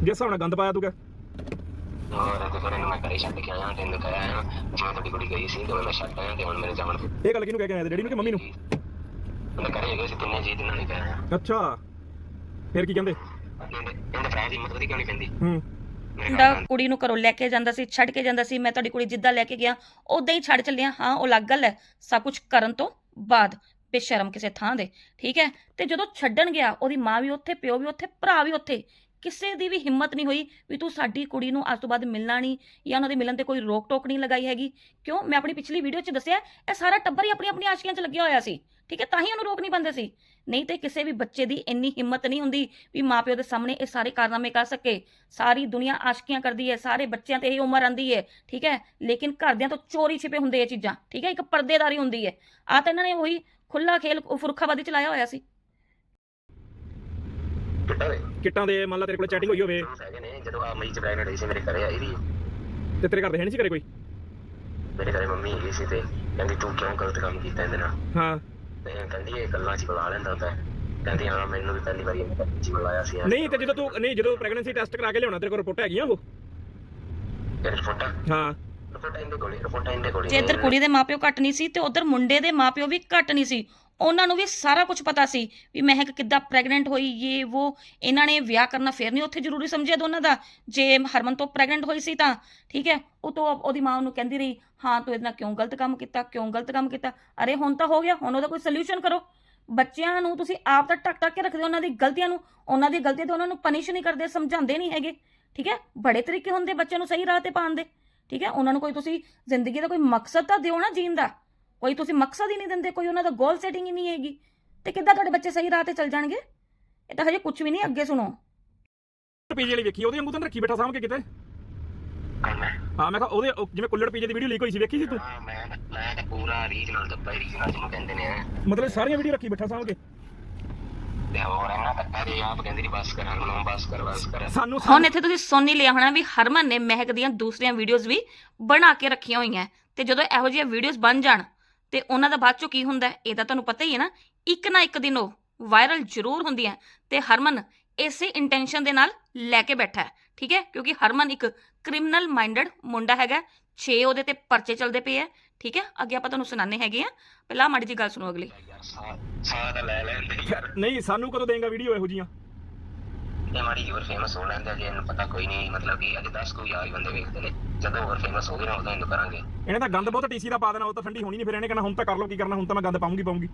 ਜਿਸ ਹਿਸਾਬ ਨਾਲ ਗੰਦ ਪਾਇਆ ਤੂੰ ਕਿ? ਹੋਰ ਤੇ ਫਿਰ ਮੈਂ ਘਰੇ ਛੱਡ ਕੇ ਆਇਆ ਤੈਨੂੰ ਕਹਿ ਆਇਆ। ਜਿਵੇਂ ਤੁਹਾਡੀ ਕੁੜੀ ਗਈ ਸੀ ਤੇ ਮੈਂ ਛੱਡ ਆਇਆ ਤੇ ਹੁਣ ਮੇਰੇ ਜਾਣ ਇਹ ਗੱਲ ਕਿਹਨੂੰ ਕਹਿ ਕੇ ਆਇਆ? ਡੈਡੀ ਨੂੰ ਕਿ ਮੰਮੀ ਨੂੰ? ਉਹਨੇ ਘਰੇ ਹੈਗੇ ਸੀ ਤਿੰਨੇ ਜੀ ਦਿਨਾਂ ਨੇ ਕਹਿਆ ਅੱਛਾ। ਫਿਰ ਕੀ ਕਹਿੰਦੇ? ਇਹਦੇ ਦੀ ਹਿੰਮਤ ਵਧੀ ਕਿਉਂ ਨਹੀਂ ਪੈਂਦੀ? ਹੂੰ। ਮੁੰਡਾ ਕੁੜੀ ਨੂੰ ਘਰੋਂ ਲੈ ਕੇ ਜਾਂਦਾ ਸੀ ਛੱਡ ਕੇ ਜਾਂਦਾ ਸੀ ਮੈਂ ਤੁਹਾਡੀ ਕੁੜੀ ਜਿੱਦਾਂ ਲੈ ਕੇ ਗਿਆ ਉਦਾਂ ਹੀ ਛੱਡ ਚੱਲਿਆ। ਹਾਂ ਉਹ ਅਲੱਗ ਗੱਲ ਹੈ ਸਭ ਕੁਝ ਕਰਨ ਤੋਂ ਬਾਅਦ ਬੇਸ਼ਰਮ ਕਿਸੇ ਥਾਂ ਦੇ ਠੀਕ ਹੈ? ਤੇ ਜਦੋਂ ਛੱਡਣ ਗਿਆ ਉਹਦੀ ਮਾਂ ਵੀ ਉੱਥੇ ਪਿਓ ਵੀ ਉੱਥੇ ਭਰਾ ਵੀ ਉੱਥੇ ਕਿਸੇ ਦੀ ਵੀ ਹਿੰਮਤ ਨਹੀਂ ਹੋਈ ਵੀ ਤੂੰ ਸਾਡੀ ਕੁੜੀ ਨੂੰ ਅੱਜ ਤੋਂ ਬਾਅਦ ਮਿਲਣਾ ਨਹੀਂ ਜਾਂ ਉਹਨਾਂ ਦੇ ਮਿਲਣ ਤੇ ਕੋਈ ਰੋਕ ਟੋਕ ਨਹੀਂ ਲਗਾਈ ਹੈਗੀ। ਕਿਉਂ? ਮੈਂ ਆਪਣੀ ਪਿਛਲੀ ਵੀਡੀਓ 'ਚ ਦੱਸਿਆ ਇਹ ਸਾਰਾ ਟੱਬਰ ਹੀ ਆਪਣੀ ਆਪਣੀ ਆਸ਼ਕੀਆਂ 'ਚ ਲੱਗਿਆ ਹੋਇਆ ਸੀ ਠੀਕ ਹੈ? ਤਾਂ ਹੀ ਉਹਨੂੰ ਰੋਕ ਨਹੀਂ ਪਾਉਂਦੇ ਸੀ। ਨਹੀਂ ਤੇ ਕਿਸੇ ਵੀ ਬੱਚੇ ਦੀ ਇੰਨੀ ਹਿੰਮਤ ਨਹੀਂ ਹੁੰਦੀ ਵੀ ਮਾਪਿਓ ਦੇ ਸਾਹਮਣੇ ਇਹ ਸਾਰੇ ਕਾਰਨਾਮੇ ਕਰ ਸਕੇ। ਸਾਰੀ ਦੁਨੀਆ ਆਸ਼ਕੀਆਂ ਕਰਦੀ ਹੈ ਸਾਰੇ ਬੱਚਿਆਂ ਤੇ ਇਹ ਉਮਰ ਆਂਦੀ ਹੈ ਠੀਕ ਹੈ? ਲੇਕਿਨ ਘਰਦਿਆਂ ਤੋਂ ਚੋਰੀ ਛਿਪੇ ਹੁੰਦੇ ਇਹ ਚੀਜ਼ਾਂ ਠੀਕ ਹੈ? ਇੱਕ ਪਰਦੇਦਾਰੀ ਹੁੰਦੀ ਹੈ। ਆ ਤਾਂ ਇਹਨਾਂ ਨੇ ਉਹੀ ਖੁੱਲਾ ਖੇਲ ਫੁਰਖਾਬਾਦੀ ਚਲਾਇਆ ਹੋਇਆ ਸੀ। ਕਿੱਟਾਂ ਦੇ ਮੰਨ ਲਾ ਤੇਰੇ ਕੋਲ ਚੈਟਿੰਗ ਹੋਈ ਹੋਵੇ। ਹੈਗੇ ਨੇ ਜਦੋਂ ਆ ਮਈ ਚ ਪ੍ਰੈਗਨੈਂਟ ਹੋਈ ਸੀ ਮੇਰੇ ਘਰੇ ਆਈ ਦੀ। ਤੇ ਤੇਰੇ ਘਰ ਦੇ ਹੈ ਨਹੀਂ ਸੀ ਘਰੇ ਕੋਈ? ਮੇਰੇ ਘਰੇ ਮੰਮੀ ਹੈਗੀ ਸੀ ਤੇ ਕਹਿੰਦੀ ਤੂੰ ਕਿਉਂ ਗਲਤ ਕੰਮ ਕੀਤਾ ਇਹਦੇ ਨਾਲ? ਹਾਂ। ਤੇ ਕਹਿੰਦੀ ਇਹ ਗੱਲਾਂ ਚ ਬੁਲਾ ਲੈਂਦਾ ਹੁੰਦਾ। ਹੈ। ਕਹਿੰਦੀ ਹਾਂ ਮੈਨੂੰ ਵੀ ਪਹਿਲੀ ਵਾਰੀ ਇਹਨੇ ਘਰ ਚ ਹੀ ਬੁਲਾਇਆ ਸੀ ਨਹੀਂ ਤੇ ਜਦੋਂ ਤੂੰ ਨਹੀਂ ਜਦੋਂ ਪ੍ਰੈਗਨੈਂਸੀ ਟੈਸਟ ਕਰਾ ਕੇ ਲਿਆਉਣਾ ਤੇਰੇ ਕੋਲ ਰਿਪੋਰਟ ਹੈਗੀਆਂ ਉਹ? ਰਿਪੋਰਟਾਂ ਹਾਂ। ਰਿਪੋਰਟਾਂ ਇਹਦੇ ਕੋਲ ਹੀ- ਰਿਪੋਰਟਾਂ ਇਹਦੇ ਕੋਲ ਹੀ। ਜੇ ਇੱਧਰ ਨੇ। ਕੁੜੀ ਦੇ ਮਾਪਿਓ ਘੱਟ ਨਹੀਂ ਸੀ ਤੇ ਉਧਰ ਮੁੰਡੇ ਦੇ ਮਾਪਿਓ ਵੀ ਘੱਟ ਨਹੀਂ ਸੀ। ਉਹਨਾਂ ਨੂੰ ਵੀ ਸਾਰਾ ਕੁਝ ਪਤਾ ਸੀ ਵੀ ਮਹਿਕ ਕਿੱਦਾਂ ਪ੍ਰੈਗਨੈਂਟ ਹੋਈ ਇਹ ਉਹ ਇਹਨਾਂ ਨੇ ਵਿਆਹ ਕਰਨਾ ਫੇਰ ਨਹੀਂ ਉੱਥੇ ਜ਼ਰੂਰੀ ਸਮਝਿਆ ਦੋਨਾਂ ਦਾ। ਜੇ ਹਰਮਨ ਤੋਂ ਪ੍ਰੈਗਨੈਂਟ ਹੋਈ ਸੀ ਤਾਂ, ਠੀਕ ਹੈ, ਉਹ ਤੋਂ ਉਹਦੀ ਮਾਂ ਉਹਨੂੰ ਕਹਿੰਦੀ ਰਹੀ, ਹਾਂ, ਤੂੰ ਇਹਦੇ ਨਾਲ ਕਿਉਂ ਗਲਤ ਕੰਮ ਕੀਤਾ, ਕਿਉਂ ਗਲਤ ਕੰਮ ਕੀਤਾ? ਅਰੇ, ਹੁਣ ਤਾਂ ਹੋ ਗਿਆ, ਹੁਣ ਉਹਦਾ ਕੋਈ ਸੋਲੂਸ਼ਨ ਕਰੋ। ਬੱਚਿਆਂ ਨੂੰ ਤੁਸੀਂ ਆਪ ਤਾਂ ਟਕ ਟਕ ਕੇ ਰੱਖਦੇ ਹੋ ਉਹਨਾਂ ਦੀ ਗਲਤੀਆਂ ਨੂੰ, ਉਹਨਾਂ ਦੀ ਗਲਤੀਆਂ ਤੇ ਉਹਨਾਂ ਨੂੰ ਪਨਿਸ਼ ਨਹੀਂ ਕਰਦੇ, ਸਮਝਾਉਂਦੇ ਨਹੀਂ ਹੈਗੇ, ਠੀਕ ਹੈ? ਬੜੇ ਤਰੀਕੇ ਹੁੰਦੇ ਬੱਚਿਆਂ ਨੂੰ ਸਹੀ ਰਾਹ ਤੇ ਪਾਉਣ ਦੇ, ਠੀਕ ਹੈ? ਉਹਨਾਂ ਨੂੰ ਕੋਈ ਤੁਸੀਂ ਜ਼ਿੰਦਗੀ ਦਾ ਕੋਈ ਮਕਸਦ ਤਾਂ ਦਿਓ ਨਾ ਜੀਣ ਦਾ। ਕੋਈ ਤੁਸੀਂ ਮਕਸਦ ਹੀ ਨਹੀਂ ਦਿੰਦੇ ਕੋਈ ਉਹਨਾਂ ਦਾ ਗੋਲ ਸੈਟਿੰਗ ਹੀ ਨਹੀਂ ਹੈਗੀ। ਤੇ ਕਿੱਦਾਂ ਤੁਹਾਡੇ ਬੱਚੇ ਸਹੀ ਰਾਹ ਤੇ ਚੱਲ ਜਾਣਗੇ? ਇਹ ਤਾਂ ਹਜੇ ਕੁਝ ਵੀ ਨਹੀਂ ਅੱਗੇ ਸੁਣੋ। ਪੀਜੇ ਵਾਲੀ ਵੇਖੀ ਉਹਦੇ ਵਾਂਗੂ ਤਾਂ ਰੱਖੀ ਬੈਠਾ ਸਾਹਮਣੇ ਕਿਤੇ। ਹਾਂ, ਮੈਂ ਕਿਹਾ ਉਹਦੇ ਉਹ ਜਿਵੇਂ ਕੁੱਲੜ ਪੀਜੇ ਦੀ ਵੀਡੀਓ ਲੀਕ ਹੋਈ ਸੀ ਵੇਖੀ ਸੀ ਤੂੰ? ਹਾਂ, ਮੈਂ ਮੈਂ ਤਾਂ ਪੂਰਾ ਰੀਜਨਲ ਦੱਬਾ ਰੀਜਨਲ ਜਿਹਨੂੰ ਕਹਿੰਦੇ ਨੇ ਮਤਲਬ ਸਾਰੀਆਂ ਵੀਡੀਓ ਰੱਖੀ ਬੈਠਾ ਸਾਹਮਣੇ। ਤੇ ਹੋਰ ਇਹਨਾਂ ਤੱਕ ਦੇ ਆਪ ਕਹਿੰਦੇ ਨਹੀਂ ਬਸ ਕਰ ਹਰਮਨ ਬਸ ਕਰ ਬਸ ਕਰ। ਸਾਨੂੰ ਹੁਣ ਇੱਥੇ ਤੁਸੀਂ ਸੁਣ ਹੀ ਲਿਆ ਹੋਣਾ ਵੀ ਹਰਮਨ ਨੇ ਮਹਿਕ ਦੀਆਂ ਦੂਸਰੀਆਂ ਵੀਡੀਓਜ਼ ਵੀ ਬਣਾ ਕੇ ਰੱਖੀਆਂ ਹੋਈਆਂ ਤੇ ਜਦੋਂ ਇਹੋ ਜਿਹੀਆਂ ਵੀਡੀਓਜ਼ ਬਣ ਜਾਣ ਤੇ ਉਹਨਾਂ ਦਾ ਬਾਅਦ ਚੋਂ ਕੀ ਹੁੰਦਾ ਇਹ ਤਾਂ ਤੁਹਾਨੂੰ ਪਤਾ ਹੀ ਹੈ ਨਾ ਇੱਕ ਨਾ ਇੱਕ ਦਿਨ ਉਹ ਵਾਇਰਲ ਜ਼ਰੂਰ ਹੁੰਦੀਆਂ ਤੇ ਹਰਮਨ ਇਸੇ ਇੰਟੈਂਸ਼ਨ ਦੇ ਨਾਲ ਲੈ ਕੇ ਬੈਠਾ ਹੈ ਠੀਕ ਹੈ? ਕਿਉਂਕਿ ਹਰਮਨ ਇੱਕ ਕ੍ਰਿਮੀਨਲ ਮਾਈਂਡਡ ਮੁੰਡਾ ਹੈਗਾ 6 ਉਹਦੇ ਤੇ ਪਰਚੇ ਚੱਲਦੇ ਪਏ ਆ ਠੀਕ ਹੈ? ਅੱਗੇ ਆਪਾਂ ਤੁਹਾਨੂੰ ਸੁਣਾਣੇ ਹੈਗੇ ਆ ਪਹਿਲਾਂ ਮਾੜੀ ਜੀ ਗੱਲ ਸੁਣੋ ਅਗਲੀ। ਸਾਹ ਸਾਹ ਤਾਂ ਲੈ ਲੈਂਦੇ ਯਾਰ। ਨਹੀਂ ਸਾਨੂੰ ਕਦੋਂ ਦੇਂਗਾ ਵੀਡੀਓ ਇਹੋ ਜੀਆਂ ਇਹ ਮਾੜੀ ਹੋਰ ਫੇਮਸ ਹੋ ਲੈਂਦੇ ਜੇ ਇਹਨੂੰ ਪਤਾ ਕੋਈ ਨਹੀਂ ਮਤਲਬ ਕਿ ਅੱਜ 10 ਕੋਈ ਹੀ ਬੰਦੇ ਵੇਖਦੇ ਨੇ। ਜਦੋਂ ਹੋਰ ਫੇਮਸ ਹੋ ਗਏ ਨਾ ਉਦੋਂ ਇਹਨੂੰ ਕਰਾਂਗੇ। ਇਹਨੇ ਤਾਂ ਗੰਦ ਬਹੁਤ ਟੀਸੀ ਦਾ ਪਾ ਦੇਣਾ ਉਹ ਤਾਂ ਠੰਡੀ ਹੋਣੀ ਨਹੀਂ ਫਿਰ ਇਹਨੇ ਕਹਿਣਾ ਹੁਣ ਤਾਂ ਕਰ ਲਓ ਕੀ ਕਰਨਾ ਹੁਣ ਤਾਂ ਮੈਂ ਗੰਦ ਪਾਉਂਗੀ ਪਾਉਂਗੀ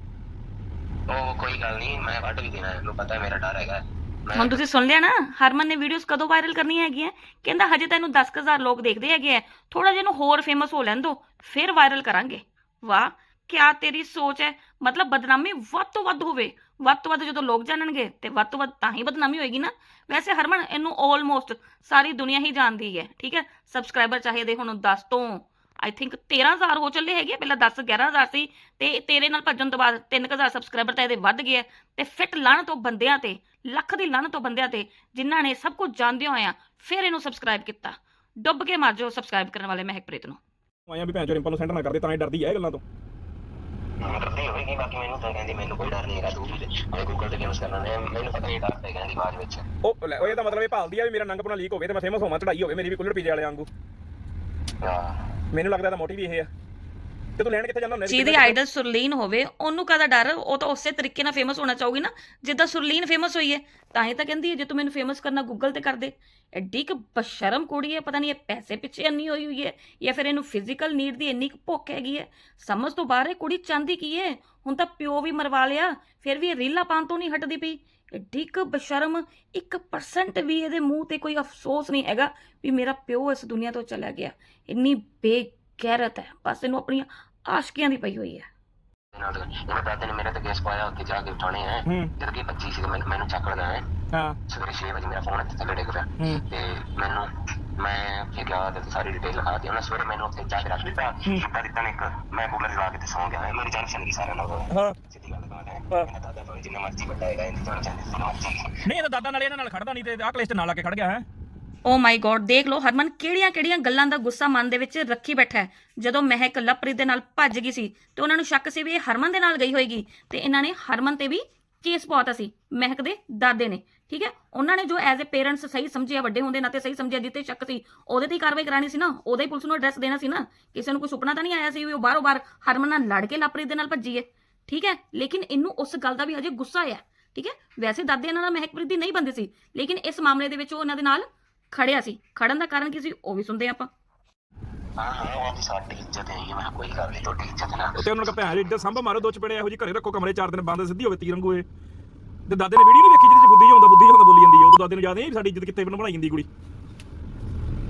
ਉਹ ਕੋਈ ਗੱਲ ਨਹੀਂ ਮੈਂ ਵੱਢ ਵੀ ਦੇਣਾ ਇਹਨੂੰ ਪਤਾ ਮੇਰਾ ਡਰ ਹੈਗਾ। ਮੈਂ ਹੁਣ ਤੁਸੀਂ ਸੁਣ ਲਿਆ ਨਾ ਹਰਮਨ ਨੇ ਵੀਡੀਓਜ਼ ਕਦੋਂ ਵਾਇਰਲ ਕਰਨੀਆਂ ਹੈਗੀਆਂ? ਕਹਿੰਦਾ ਹਜੇ ਤੈਨੂੰ 10000 ਲੋਕ ਦੇਖਦੇ ਹੈਗੇ ਆ। ਥੋੜਾ ਜਿਹਾ ਨੂੰ ਹੋਰ ਫੇਮਸ ਹੋ ਲੈਣ ਦੋ ਫਿਰ ਵਾਇਰਲ ਕਰਾਂਗੇ। ਵਾਹ ਕਿਆ ਤੇਰੀ ਸੋਚ ਹੈ? ਮਤਲਬ ਬਦਨਾਮੀ ਵੱਧ ਤੋਂ ਵੱਧ ਹੋਵੇ, ਵੱਧ ਤੋਂ ਵੱਧ ਜਦੋਂ ਲੋਕ ਜਾਣਨਗੇ ਤੇ ਵੱਧ ਤੋਂ ਵੱਧ ਤਾਂ ਹੀ ਬਦਨਾਮੀ ਹੋਏਗੀ ਨਾ। ਵੈਸੇ ਹਰਮਨ, ਇਹਨੂੰ ਆਲਮੋਸਟ ਸਾਰੀ ਦੁਨੀਆ ਹੀ ਜਾਣਦੀ ਹੈ ਠੀਕ ਹੈ? ਸਬਸਕ੍ਰਾਈਬਰ ਚਾਹੇ ਹੁਣ 10 ਤੋਂ ਆਈ ਥਿੰਕ 13000 ਹੋ ਚੱਲੇ ਹੈਗੇ ਪਹਿਲਾਂ 10 11000 ਸੀ, ਤੇ ਤੇਰੇ ਨਾਲ ਭੱਜਣ ਤੋਂ ਬਾਅਦ 3000 ਸਬਸਕ੍ਰਾਈਬਰ ਤਾਂ ਇਹਦੇ ਵੱਧ ਗਏ ਤੇ ਫਿੱਟ ਲਾਣ ਤੋਂ ਬੰਦਿਆਂ ਤੇ, ਲੱਖ ਦੀ ਲਾਹਨਤ ਤੋਂ ਬੰਦਿਆਂ ਤੇ, ਜਿਨ੍ਹਾਂ ਨੇ ਸਭ ਕੁਝ ਜਾਣਦੇ ਹੋਇਆ ਫਿਰ ਇਹਨੂੰ ਸਬਸਕ੍ਰਾਈਬ ਕੀਤਾ। ਡੁੱਬ ਕੇ ਮਰ ਜਾਓ ਸਬਸਕ੍ਰਾਈਬ ਕਰਨ ਵਾਲੇ ਮਹਿਕਪ੍ਰੀਤ ਨੂੰ। ਆਇਆ ਵੀ ਭੈਣ ਚੋ ਰਿੰਪਲ ਨੂੰ ਸੈਂਡ ਨਾ ਕਰਦੇ ਤਾਂ ਇਹ ਡਰਦੀ ਹੈ ਇਹ ਗੱਲਾਂ ਤੋਂ। ਡਰਦੀ ਹੋਏਗੀ ਬਾਕੀ ਮੈਨੂੰ ਤਾਂ ਕਹਿੰਦੀ ਮੈਨੂੰ ਕੋਈ ਡਰ ਨਹੀਂ ਹੈਗਾ ਤੂੰ ਵੀ ਮੈਂ ਗੂਗਲ ਤੇ ਫੇਮਸ ਕਰਨਾ ਨੇ ਮੈਨੂੰ ਪਤਾ ਨਹੀਂ ਡਰ ਪੈ ਕਹਿੰਦੀ ਬਾਅਦ ਵਿੱਚ। ਉਹ ਲੈ, ਉਹ ਇਹ ਤਾਂ ਮਤਲਬ ਇਹ ਭਾਲਦੀ ਆ ਵੀ ਮੇਰਾ ਨੰਗਪੁਣਾ ਲੀਕ ਹੋਵੇ ਤੇ ਮੈਂ ਫੇਮਸ ਹੋਵਾਂ ਚੜਾਈ ਹੋਵੇ ਮੇਰੀ ਵੀ ਕੁੱਲੜ ਪੀਜੇ ਵਾਲੇ ਵਾਂਗੂ। ਹਾਂ। ਮੈਨੂੰ ਲੱਗਦਾ ਤਾਂ ਮੋਟਿਵ ਹੀ ਇਹ ਆ। ਤੇ ਤੂੰ ਲੈਣ ਕਿੱਥੇ ਜਾਂਦਾ ਹੁੰਦਾ ਜਿਹਦੀ ਆਈਡਲ ਸੁਰਲੀਨ ਹੋਵੇ ਉਹਨੂੰ ਕਾਹਦਾ ਡਰ? ਉਹ ਤਾਂ ਉਸੇ ਤਰੀਕੇ ਨਾਲ ਫੇਮਸ ਹੋਣਾ ਚਾਹੂਗੀ ਨਾ ਜਿੱਦਾਂ ਸੁਰਲੀਨ ਫੇਮਸ ਹੋਈ ਹੈ ਤਾਂ ਹੀ ਤਾਂ ਕਹਿੰਦੀ ਹੈ ਜੇ ਤੂੰ ਮੈਨੂੰ ਫੇਮਸ ਕਰਨਾ ਗੂਗਲ ਤੇ ਕਰ ਦੇ। ਐਡੀ ਕੁ ਬਸ਼ਰਮ ਕੁੜੀ ਹੈ ਪਤਾ ਨਹੀਂ ਇਹ ਪੈਸੇ ਪਿੱਛੇ ਇੰਨੀ ਹੋਈ ਹੋਈ ਹੈ ਜਾਂ ਫਿਰ ਇਹਨੂੰ ਫਿਜ਼ੀਕਲ ਨੀਡ ਦੀ ਇੰਨੀ ਕੁ ਭੁੱਖ ਹੈਗੀ ਹੈ। ਸਮਝ ਤੋਂ ਬਾਹਰ ਇਹ ਕੁੜੀ ਚਾਹੁੰਦੀ ਕੀ ਹੈ? ਹੁਣ ਤਾਂ ਪਿਓ ਵੀ ਮਰਵਾ ਲਿਆ ਫਿਰ ਵੀ ਇਹ ਰੀਲਾ ਪਾਉਣ ਤੋਂ ਨਹੀਂ ਹਟਦੀ ਪਈ। ਐਡੀ ਕੁ ਬਸ਼ਰਮ 1% ਵੀ ਇਹਦੇ ਮੂੰਹ ਤੇ ਕੋਈ ਅਫਸੋਸ ਨਹੀਂ ਹੈਗਾ ਵੀ ਮੇਰਾ ਪਿਓ ਇਸ ਦੁਨੀਆ ਤੋਂ ਚਲਾ ਗਿਆ। ਇੰਨੀ ਬੇਗੈਰਤ ਹੈ ਬਸ ਇਹਨੂੰ ਆਪਣੀਆਂ ਆਸ਼ਕੀਆਂ ਦੀ ਪਈ ਹੋਈ ਹੈ। ਇਹਨਾਂ ਦੇ ਇਹਨਾਂ ਦਾਦੇ ਨੇ ਮੇਰੇ ਤੇ ਕੇਸ ਪਾਇਆ ਉੱਥੇ ਜਾ ਕੇ ਉਠਾਣੇ ਹੈ ਹੂੰ। ਜਦ ਕਿ 25 ਸੀ ਮੈਨੂੰ ਮੈਨੂੰ ਚੱਕ ਲਗਾ ਹੈ। ਹਾਂ। ਸਵੇਰੇ 6 ਵਜੇ ਮੇਰਾ ਫੋਨ ਇੱਥੇ ਥੱਲੇ ਡਿੱਗ ਪਿਆ। ਹੂੰ। ਤੇ ਮੈਨੂੰ ਮੈਂ ਫਿਰ ਗਿਆ ਤੇ ਸਾਰੀ ਡਿਟੇਲ ਲਿਖਾ ਦਿੱਤੀ। ਉਹਨਾਂ ਸਵੇਰੇ ਮੈਨੂੰ ਉੱਥੇ ਜਾ ਕੇ ਰੱਖ ਦਿੱਤਾ। ਦਿੱਤਾ ਦਿੱਤਾ ਨੇ ਇੱਕ। ਮੈਂ ਕੂਲਰ ਚਲਾ ਕੇ ਤੇ ਸੌਂ ਗਿਆ। ਮੇਰੀ ਜਾਨ ਚਲੀ ਗਈ ਸਾਰਿਆਂ ਨਾਲ। ਹਾਂ। ਸਿੱਧੀ ਗੱਲ ਕਹਾਂ ਹਾਂ। ਮੇਰਾ ਦਾਦਾ ਭਾਵੇਂ ਜਿੰਨਾ ਮਰਜ਼ੀ ਵੱਡਾ ਹੈਗਾ ਇਹਦੀ ਜਾਨ ਮਰਜ਼ੀ ਨਹੀਂ ਇਹ ਤਾਂ ਦਾਦਾ ਨਾਲ ਇਹਨਾਂ ਨਾਲ ਖੜਦਾ ਨਹੀਂ ਤੇ ਆਹ ਕਲੇਸ਼ ਤੇ ਨਾਲ ਆ ਕੇ ਖੜ ਗਿਆ ਹੈ। ਓ ਮਾਈ ਗੋਡ, ਦੇਖ ਲਓ ਹਰਮਨ ਕਿਹੜੀਆਂ-ਕਿਹੜੀਆਂ ਗੱਲਾਂ ਦਾ ਗੁੱਸਾ ਮਨ ਦੇ ਵਿੱਚ ਰੱਖੀ ਬੈਠਾ ਹੈ। ਜਦੋਂ ਮਹਿਕ ਲਵਪ੍ਰੀਤ ਦੇ ਨਾਲ ਭੱਜ ਗਈ ਸੀ ਤੇ ਉਹਨਾਂ ਨੂੰ ਸ਼ੱਕ ਸੀ ਵੀ ਇਹ ਹਰਮਨ ਦੇ ਨਾਲ ਗਈ ਹੋਏਗੀ ਤੇ ਇਹਨਾਂ ਨੇ ਹਰਮਨ ਤੇ ਵੀ ਕੇਸ ਪਾਤਾ ਸੀ, ਮਹਿਕ ਦੇ ਦਾਦੇ ਨੇ। ਠੀਕ ਹੈ? ਉਹਨਾਂ ਨੇ ਜੋ ਐਜ਼ ਅ ਪੇਰੈਂਟਸ ਸਹੀ ਸਮਝਿਆ, ਵੱਡੇ ਹੁੰਦੇ ਨਾਤੇ ਸਹੀ ਸਮਝਿਆ ਜਿੱਤੇ ਸ਼ੱਕ ਸੀ, ਉਹਦੇ ਤੇ ਹੀ ਕਾਰਵਾਈ ਕਰਾਣੀ ਸੀ ਨਾ। ਉਹਦੇ ਹੀ ਪੁਲਿਸ ਨੂੰ ਐਡਰੈਸ ਦੇਣਾ ਸੀ ਨਾ। ਕਿਸੇ ਨੂੰ ਕੋਈ ਸੁਪਨਾ ਤਾਂ ਨਹੀਂ ਆਇਆ ਸੀ ਵੀ ਉਹ ਬਾਹਰੋਂ ਬਾਹਰ ਹਰਮਨ ਨਾਲ ਲੜ ਕੇ ਲਵਪ੍ਰੀਤ ਦੇ ਨਾਲ ਭੱਜੀ ਹੈ। ਠੀਕ ਹੈ? ਲੇਕਿਨ ਇਹਨੂੰ ਉਸ ਗੱਲ ਦਾ ਵੀ ਹਜੇ ਗੁੱਸਾ ਆਇਆ। ਠੀਕ ਹੈ? ਵੈਸੇ ਦਾਦੇ ਇਹਨਾਂ ਨਾਲ ਮਹਿਕਪ੍ਰੀਤ ਦੀ ਨਹੀਂ ਬੰਦੀ ਸੀ, ਲੇਕਿਨ ਇਸ ਮਾਮਲੇ ਦੇ ਵਿੱਚ ਉਹ ਇਹਨਾਂ ਦੇ ਨਾਲ ਖੜਿਆ ਸੀ। ਖੜਨ ਦਾ ਕਾਰਨ ਕੀ ਸੀ ਉਹ ਵੀ ਸੁਣਦੇ ਹਾਂ ਆਪਾਂ। ਹਾਂ ਹਾਂ ਉਹ ਵੀ ਸਾਡੀ ਇੱਜ਼ਤ ਹੈਗੀ ਮੈਂ ਕਿਹਾ ਕੋਈ ਗੱਲ ਨਹੀਂ ਤੁਹਾਡੀ ਇੱਜ਼ਤ ਨਾ। ਤੇ ਉਹਨਾਂ ਨੂੰ ਕਹ ਭੈਣ ਇੱਧਰ ਸੰਭ ਮਾਰੋ ਦੋ ਚਪੜੇ ਇਹੋ ਜੀ ਘਰੇ ਰੱਖੋ ਕਮਰੇ ਚਾਰ ਦਿਨ ਬੰਦ ਸਿੱਧੀ ਹੋਵੇ ਤੀਰੰਗੂ ਇਹ। ਤੇ ਦਾਦੇ ਨੇ ਵੀਡੀਓ ਨਹੀਂ ਵੇਖੀ ਜਿਹਦੇ ਚ ਫੁੱਦੀ ਜਾਂਦਾ ਫੁੱਦੀ ਜਾਂਦਾ ਬੋਲੀ ਜਾਂਦੀ ਹੈ ਉਦੋਂ ਦਾਦੇ ਨੂੰ ਯਾਦ ਨਹੀਂ ਸਾਡੀ ਇੱਜ਼ਤ ਕਿੱਥੇ ਬਣਾਈ ਜਾਂਦੀ ਕੁੜੀ।